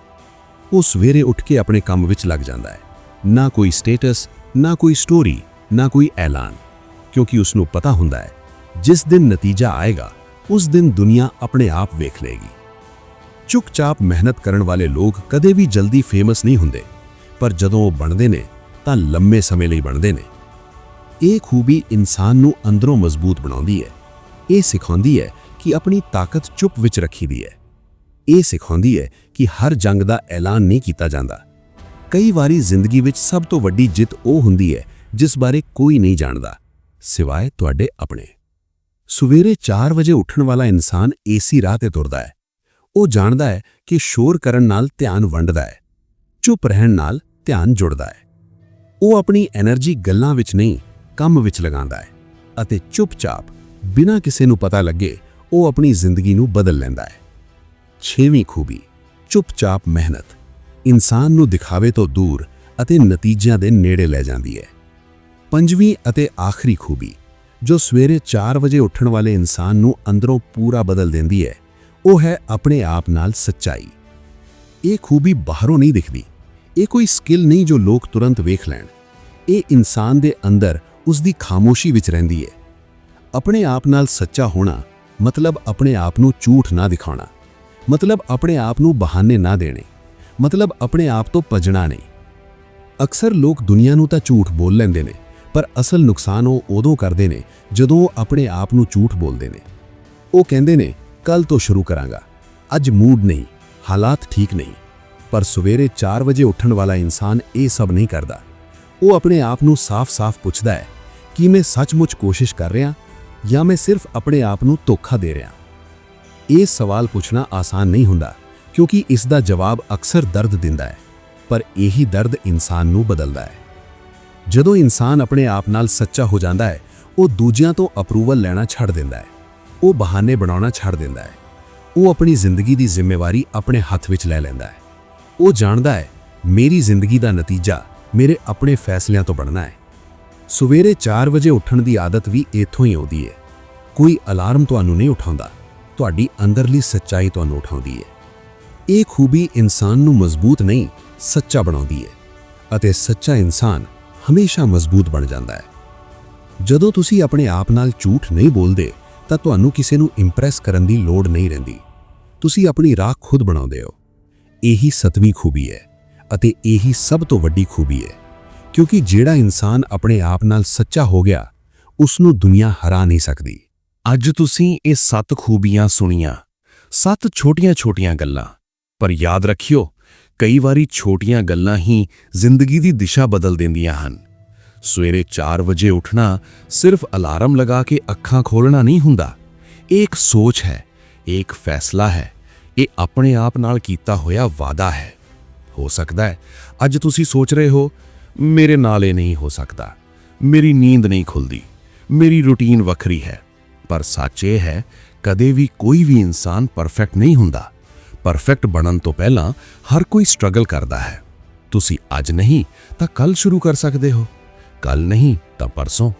ਉਹ ਸਵੇਰੇ ਉੱਠ ਕੇ ਆਪਣੇ ਕੰਮ ਵਿੱਚ ਲੱਗ ਜਾਂਦਾ ਹੈ। ਨਾ ਕੋਈ ਸਟੇਟਸ, ਨਾ ਕੋਈ ਸਟੋਰੀ, ਨਾ ਕੋਈ ਐਲਾਨ। ਕਿਉਂਕਿ ਉਸ ਨੂੰ ਪਤਾ ਹੁੰਦਾ ਹੈ, ਜਿਸ ਦਿਨ ਨਤੀਜਾ ਆਏਗਾ, ਉਸ ਦਿਨ ਦੁਨੀਆ ਆਪਣੇ ਆਪ ਵੇਖ ਲਏਗੀ। ਚੁੱਪਚਾਪ ਮਿਹਨਤ ਕਰਨ ਵਾਲੇ ਲੋਕ ਕਦੇ ਵੀ ਜਲਦੀ ਫੇਮਸ ਨਹੀਂ ਹੁੰਦੇ, ਪਰ ਜਦੋਂ ਉਹ ਬਣਦੇ ਨੇ, ਤਾਂ ਲੰਮੇ ਸਮੇਂ ਲਈ ਬਣਦੇ ਨੇ। ਇਹ ਖੂਬੀ ਇਨਸਾਨ ਨੂੰ ਅੰਦਰੋਂ ਮਜ਼ਬੂਤ ਬਣਾਉਂਦੀ ਹੈ। ਇਹ ਸਿਖਾਉਂਦੀ ਹੈ ਕਿ ਆਪਣੀ ਤਾਕਤ ਚੁੱਪ ਵਿੱਚ ਰੱਖੀ ਦੀ ਹੈ। ਇਹ ਸਿਖਾਉਂਦੀ ਹੈ ਕਿ ਹਰ ਜੰਗ ਦਾ ਐਲਾਨ ਨਹੀਂ ਕੀਤਾ ਜਾਂਦਾ। ਕਈ ਵਾਰੀ ਜ਼ਿੰਦਗੀ ਵਿੱਚ ਸਭ ਤੋਂ ਵੱਡੀ ਜਿੱਤ ਉਹ ਹੁੰਦੀ ਹੈ ਜਿਸ ਬਾਰੇ ਕੋਈ ਨਹੀਂ ਜਾਣਦਾ, ਸਿਵਾਏ ਤੁਹਾਡੇ ਆਪਣੇ। ਸਵੇਰੇ 4 ਵਜੇ ਉੱਠਣ ਵਾਲਾ ਇਨਸਾਨ ਏਸੀ ਰਾਹ ਤੇ ਤੁਰਦਾ ਹੈ। ਉਹ ਜਾਣਦਾ ਹੈ ਕਿ ਸ਼ੋਰ ਕਰਨ ਨਾਲ ਧਿਆਨ ਵੰਡਦਾ ਹੈ, ਚੁੱਪ ਰਹਿਣ ਨਾਲ ਧਿਆਨ ਜੁੜਦਾ ਹੈ। ਉਹ ਆਪਣੀ એનર્ਜੀ ਗੱਲਾਂ ਵਿੱਚ ਨਹੀਂ, ਕੰਮ ਵਿੱਚ ਲਗਾਉਂਦਾ ਹੈ ਅਤੇ ਚੁੱਪਚਾਪ, ਬਿਨਾਂ ਕਿਸੇ ਨੂੰ ਪਤਾ ਲੱਗੇ, ਉਹ ਆਪਣੀ ਜ਼ਿੰਦਗੀ ਨੂੰ ਬਦਲ ਲੈਂਦਾ ਹੈ। ਛੇਵੀਂ ਖੂਬੀ, ਚੁੱਪਚਾਪ ਮਿਹਨਤ। ਇਨਸਾਨ ਨੂੰ ਦਿਖਾਵੇ ਤੋਂ ਦੂਰ ਅਤੇ ਨਤੀਜਿਆਂ ਦੇ ਨੇੜੇ ਲੈ ਜਾਂਦੀ ਹੈ। ਪੰਜਵੀਂ ਅਤੇ ਆਖਰੀ ਖੂਬੀ, ਜੋ ਸਵੇਰੇ 4 ਵਜੇ ਉੱਠਣ ਵਾਲੇ ਇਨਸਾਨ ਨੂੰ ਅੰਦਰੋਂ ਪੂਰਾ ਬਦਲ ਦਿੰਦੀ ਹੈ, ਉਹ ਹੈ ਆਪਣੇ ਆਪ ਨਾਲ ਸੱਚਾਈ। ਇਹ ਖੂਬੀ ਬਾਹਰੋਂ ਨਹੀਂ ਦਿਖਦੀ। ਇਹ ਕੋਈ ਸਕਿੱਲ ਨਹੀਂ ਜੋ ਲੋਕ ਤੁਰੰਤ ਵੇਖ ਲੈਣ। ਇਹ ਇਨਸਾਨ ਦੇ ਅੰਦਰ ਉਸ ਦੀ ਖਾਮੋਸ਼ੀ ਵਿੱਚ ਰਹਿੰਦੀ ਹੈ। ਆਪਣੇ ਆਪ ਨਾਲ ਸੱਚਾ ਹੋਣਾ ਮਤਲਬ ਆਪਣੇ ਆਪ ਨੂੰ ਝੂਠ ਨਾ ਦਿਖਾਉਣਾ। ਮਤਲਬ ਆਪਣੇ ਆਪ ਨੂੰ ਬਹਾਨੇ ਨਾ ਦੇਣੇ, ਮਤਲਬ ਆਪਣੇ ਆਪ ਤੋਂ ਭੱਜਣਾ ਨਹੀਂ। ਅਕਸਰ ਲੋਕ ਦੁਨੀਆ ਨੂੰ ਤਾਂ ਝੂਠ ਬੋਲ ਲੈਂਦੇ ਨੇ, ਪਰ ਅਸਲ ਨੁਕਸਾਨ ਉਹ ਉਦੋਂ ਕਰਦੇ ਨੇ ਜਦੋਂ ਉਹ ਆਪਣੇ ਆਪ ਨੂੰ ਝੂਠ ਬੋਲਦੇ ਨੇ। ਉਹ ਕਹਿੰਦੇ ਨੇ ਕੱਲ ਤੋਂ ਸ਼ੁਰੂ ਕਰਾਂਗਾ। ਅੱਜ ਮੂਡ ਨਹੀਂ, ਹਾਲਾਤ ਠੀਕ ਨਹੀਂ, ਪਰ ਸਵੇਰੇ 4 ਵਜੇ ਉੱਠਣ ਵਾਲਾ ਇਨਸਾਨ ਇਹ ਸਭ ਨਹੀਂ ਕਰਦਾ। ਉਹ ਆਪਣੇ ਆਪ ਨੂੰ ਸਾਫ਼-ਸਾਫ਼ ਪੁੱਛਦਾ ਹੈ, ਕਿ ਮੈਂ ਸੱਚਮੁੱਚ ਕੋਸ਼ਿਸ਼ ਕਰ ਰਿਹਾ ਜਾਂ ਮੈਂ ਸਿਰਫ ਆਪਣੇ ਆਪ ਨੂੰ ਧੋਖਾ ਦੇ ਰਿਹਾ? ਇਹ ਸਵਾਲ ਪੁੱਛਣਾ ਆਸਾਨ ਨਹੀਂ ਹੁੰਦਾ, ਕਿਉਂਕਿ ਇਸ ਦਾ ਜਵਾਬ ਅਕਸਰ ਦਰਦ ਦਿੰਦਾ ਹੈ, ਪਰ ਇਹੀ ਦਰਦ ਇਨਸਾਨ ਨੂੰ ਬਦਲਦਾ ਹੈ। ਜਦੋਂ ਇਨਸਾਨ ਆਪਣੇ ਆਪ ਨਾਲ ਸੱਚਾ ਹੋ ਜਾਂਦਾ ਹੈ, ਉਹ ਦੂਜਿਆਂ ਤੋਂ ਅਪਰੂਵਲ ਲੈਣਾ ਛੱਡ ਦਿੰਦਾ ਹੈ, ਉਹ ਬਹਾਨੇ ਬਣਾਉਣਾ ਛੱਡ ਦਿੰਦਾ ਹੈ, ਉਹ ਆਪਣੀ ਜ਼ਿੰਦਗੀ ਦੀ ਜ਼ਿੰਮੇਵਾਰੀ ਆਪਣੇ ਹੱਥ ਵਿੱਚ ਲੈ ਲੈਂਦਾ ਹੈ। ਉਹ ਜਾਣਦਾ ਹੈ, ਮੇਰੀ ਜ਼ਿੰਦਗੀ ਦਾ ਨਤੀਜਾ ਮੇਰੇ ਆਪਣੇ ਫੈਸਲਿਆਂ ਤੋਂ ਬਣਨਾ ਹੈ। ਸਵੇਰੇ 4 ਵਜੇ ਉੱਠਣ ਦੀ ਆਦਤ ਵੀ ਇੱਥੋਂ ਹੀ ਆਉਂਦੀ ਹੈ, ਕੋਈ ਅਲਾਰਮ ਤੁਹਾਨੂੰ ਨਹੀਂ ਉਠਾਉਂਦਾ। ਤੁਹਾਡੀ ਅੰਦਰਲੀ ਸੱਚਾਈ ਤੁਹਾਨੂੰ ਉਠਾਉਂਦੀ ਹੈ ਇਹ ਖੂਬੀ ਇਨਸਾਨ ਨੂੰ ਮਜ਼ਬੂਤ ਨਹੀਂ, ਸੱਚਾ ਬਣਾਉਂਦੀ ਹੈ ਅਤੇ ਸੱਚਾ ਇਨਸਾਨ ਹਮੇਸ਼ਾ ਮਜ਼ਬੂਤ ਬਣ ਜਾਂਦਾ ਹੈ ਜਦੋਂ ਤੁਸੀਂ ਆਪਣੇ ਆਪ ਨਾਲ ਝੂਠ ਨਹੀਂ ਬੋਲਦੇ, ਤਾਂ ਤੁਹਾਨੂੰ ਕਿਸੇ ਨੂੰ ਇੰਪ੍ਰੈਸ ਕਰਨ ਦੀ ਲੋੜ ਨਹੀਂ ਰਹਿੰਦੀ। ਤੁਸੀਂ ਆਪਣੀ ਰਾਹ ਖੁਦ ਬਣਾਉਂਦੇ ਹੋ। ਇਹੀ ਸਤਵੀਂ ਖੂਬੀ ਹੈ ਅਤੇ ਇਹੀ ਸਭ ਤੋਂ ਵੱਡੀ ਖੂਬੀ ਹੈ ਕਿਉਂਕਿ ਜਿਹੜਾ ਇਨਸਾਨ ਆਪਣੇ ਆਪ ਨਾਲ ਸੱਚਾ ਹੋ ਗਿਆ ਉਸ ਨੂੰ ਦੁਨੀਆ ਹਰਾ ਨਹੀਂ ਸਕਦੀ। ਅੱਜ ਤੁਸੀਂ ਇਹ ਸੱਤ ਖੂਬੀਆਂ ਸੁਣੀਆਂ, ਸੱਤ ਛੋਟੀਆਂ-ਛੋਟੀਆਂ ਗੱਲਾਂ। ਪਰ ਯਾਦ ਰੱਖਿਓ, ਕਈ ਵਾਰੀ ਛੋਟੀਆਂ ਗੱਲਾਂ ਹੀ ਜ਼ਿੰਦਗੀ ਦੀ ਦਿਸ਼ਾ ਬਦਲ ਦਿੰਦੀਆਂ ਹਨ। ਸਵੇਰੇ 4 ਵਜੇ ਉੱਠਣਾ ਸਿਰਫ ਅਲਾਰਮ ਲਗਾ ਕੇ ਅੱਖਾਂ ਖੋਲਣਾ ਨਹੀਂ ਹੁੰਦਾ। ਇਹ ਇੱਕ ਸੋਚ ਹੈ, ਇਹ ਇੱਕ ਫੈਸਲਾ ਹੈ, ਇਹ ਆਪਣੇ ਆਪ ਨਾਲ ਕੀਤਾ ਹੋਇਆ ਵਾਅਦਾ ਹੈ। ਹੋ ਸਕਦਾ ਹੈ, ਅੱਜ ਤੁਸੀਂ ਸੋਚ ਰਹੇ ਹੋ, ਮੇਰੇ ਨਾਲ ਇਹ ਨਹੀਂ ਹੋ ਸਕਦਾ, ਮੇਰੀ ਨੀਂਦ ਨਹੀਂ ਖੁੱਲਦੀ, ਮੇਰੀ ਰੁਟੀਨ ਵੱਖਰੀ ਹੈ। ਪਰ ਸੱਚ ਇਹ ਹੈ, ਕਦੇ ਵੀ ਕੋਈ ਵੀ ਇਨਸਾਨ ਪਰਫੈਕਟ ਨਹੀਂ ਹੁੰਦਾ। ਪਰਫੈਕਟ ਬਣਨ ਤੋਂ ਪਹਿਲਾਂ ਹਰ ਕੋਈ ਸਟਰਗਲ ਕਰਦਾ ਹੈ। ਤੁਸੀਂ ਅੱਜ ਨਹੀਂ, ਤਾਂ ਕੱਲ ਸ਼ੁਰੂ ਕਰ ਸਕਦੇ ਹੋ। ਕੱਲ ਨਹੀਂ, ਤਾਂ ਪਰਸੋਂ।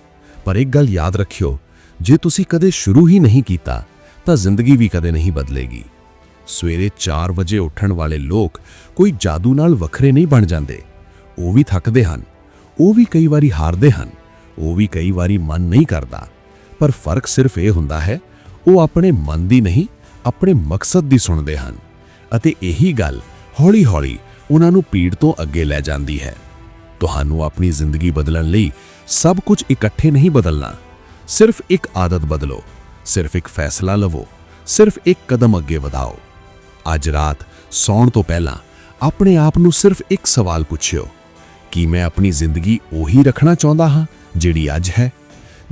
ਪਰ ਇੱਕ ਗੱਲ ਯਾਦ ਰੱਖਿਓ, ਜੇ ਤੁਸੀਂ ਕਦੇ ਸ਼ੁਰੂ ਹੀ ਨਹੀਂ ਕੀਤਾ, ਤਾਂ ਜ਼ਿੰਦਗੀ ਵੀ ਕਦੇ ਨਹੀਂ ਬਦਲੇਗੀ। ਸਵੇਰੇ 4 ਵਜੇ ਉੱਠਣ ਵਾਲੇ ਲੋਕ ਕੋਈ ਜਾਦੂ ਨਾਲ ਵੱਖਰੇ ਨਹੀਂ ਬਣ ਜਾਂਦੇ। ਉਹ ਵੀ ਥੱਕਦੇ ਹਨ, ਉਹ ਵੀ ਕਈ ਵਾਰੀ ਹਾਰਦੇ ਹਨ, ਉਹ ਵੀ ਕਈ ਵਾਰੀ ਮਨ ਨਹੀਂ ਕਰਦਾ। ਪਰ ਫ਼ਰਕ ਸਿਰਫ ਇਹ ਹੁੰਦਾ ਹੈ, ਉਹ ਆਪਣੇ ਮਨ ਦੀ ਨਹੀਂ, ਆਪਣੇ ਮਕਸਦ ਦੀ ਸੁਣਦੇ ਹਨ ਅਤੇ ਇਹੀ ਗੱਲ ਹੌਲੀ-ਹੌਲੀ ਉਹਨਾਂ ਨੂੰ ਪੀੜ ਤੋਂ ਅੱਗੇ ਲੈ ਜਾਂਦੀ ਹੈ। ਤੁਹਾਨੂੰ ਆਪਣੀ ਜ਼ਿੰਦਗੀ ਬਦਲਣ ਲਈ ਸਭ ਕੁਝ ਇਕੱਠੇ ਨਹੀਂ ਬਦਲਣਾ। ਸਿਰਫ ਇੱਕ ਆਦਤ ਬਦਲੋ, ਸਿਰਫ ਇੱਕ ਫੈਸਲਾ ਲਵੋ, ਸਿਰਫ ਇੱਕ ਕਦਮ ਅੱਗੇ ਵਧਾਓ। ਅੱਜ ਰਾਤ ਸੌਣ ਤੋਂ ਪਹਿਲਾਂ ਆਪਣੇ ਆਪ ਨੂੰ ਸਿਰਫ ਇੱਕ ਸਵਾਲ ਪੁੱਛਿਓ, ਕੀ ਮੈਂ ਆਪਣੀ ਜ਼ਿੰਦਗੀ ਉਹੀ ਰੱਖਣਾ ਚਾਹੁੰਦਾ ਹਾਂ ਜਿਹੜੀ ਅੱਜ ਹੈ?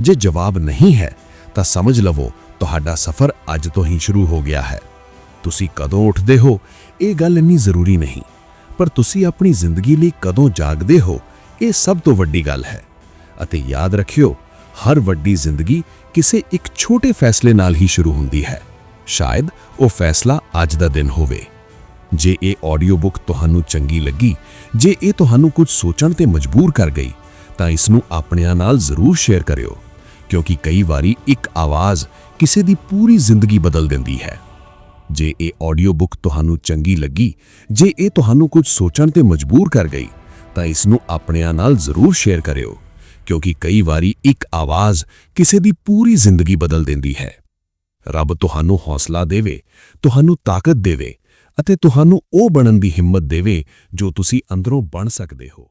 ਜੇ ਜਵਾਬ ਨਹੀਂ ਹੈ, ਤਾਂ ਸਮਝ ਲਵੋ ਤੁਹਾਡਾ ਸਫ਼ਰ ਅੱਜ ਤੋਂ ਹੀ ਸ਼ੁਰੂ ਹੋ ਗਿਆ ਹੈ। ਤੁਸੀਂ ਕਦੋਂ ਉੱਠਦੇ ਹੋ? ਇਹ ਗੱਲ ਇੰਨੀ ਜ਼ਰੂਰੀ ਨਹੀਂ, ਪਰ ਤੁਸੀਂ ਆਪਣੀ ਜ਼ਿੰਦਗੀ ਲਈ ਕਦੋਂ ਜਾਗਦੇ ਹੋ? ਇਹ ਸਭ ਤੋਂ ਵੱਡੀ ਗੱਲ ਹੈ। ਅਤੇ ਯਾਦ ਰੱਖਿਓ, ਹਰ ਵੱਡੀ ਜ਼ਿੰਦਗੀ ਕਿਸੇ ਇੱਕ ਛੋਟੇ ਫੈਸਲੇ ਨਾਲ ਹੀ ਸ਼ੁਰੂ ਹੁੰਦੀ ਹੈ। ਸ਼ਾਇਦ ਉਹ ਫੈਸਲਾ ਅੱਜ ਦਾ ਦਿਨ ਹੋਵੇ। ਜੇ ਇਹ ਆਡੀਓ ਬੁੱਕ ਤੁਹਾਨੂੰ ਚੰਗੀ ਲੱਗੀ, ਜੇ ਇਹ ਤੁਹਾਨੂੰ ਕੁਝ ਸੋਚਣ ਤੇ ਮਜਬੂਰ ਕਰ ਗਈ, ਤਾਂ ਇਸ ਨੂੰ ਆਪਣਿਆਂ ਨਾਲ ਜ਼ਰੂਰ ਸ਼ੇਅਰ ਕਰਿਓ। ਕਿਉਂਕਿ ਕਈ ਵਾਰੀ ਇੱਕ ਆਵਾਜ਼ ਕਿਸੇ ਦੀ ਪੂਰੀ ਜ਼ਿੰਦਗੀ ਬਦਲ ਦਿੰਦੀ ਹੈ। ਜੇ ਇਹ ਆਡੀਓ ਬੁੱਕ ਤੁਹਾਨੂੰ ਚੰਗੀ ਲੱਗੀ, ਜੇ ਇਹ ਤੁਹਾਨੂੰ ਕੁਝ ਸੋਚਣ ਤੇ ਮਜਬੂਰ ਕਰ ਗਈ, ਤਾਂ ਇਸ ਨੂੰ ਆਪਣਿਆਂ ਨਾਲ ਜ਼ਰੂਰ ਸ਼ੇਅਰ ਕਰਿਓ, ਕਿਉਂਕਿ ਕਈ ਵਾਰੀ ਇੱਕ ਆਵਾਜ਼ ਕਿਸੇ ਦੀ ਪੂਰੀ ਜ਼ਿੰਦਗੀ ਬਦਲ ਦਿੰਦੀ ਹੈ। ਰੱਬ ਤੁਹਾਨੂੰ ਹੌਸਲਾ ਦੇਵੇ, ਤੁਹਾਨੂੰ ਤਾਕਤ ਦੇਵੇ ਅਤੇ ਤੁਹਾਨੂੰ ਉਹ ਬਣਨ ਦੀ ਹਿੰਮਤ ਦੇਵੇ ਜੋ ਤੁਸੀਂ ਅੰਦਰੋਂ ਬਣ ਸਕਦੇ ਹੋ।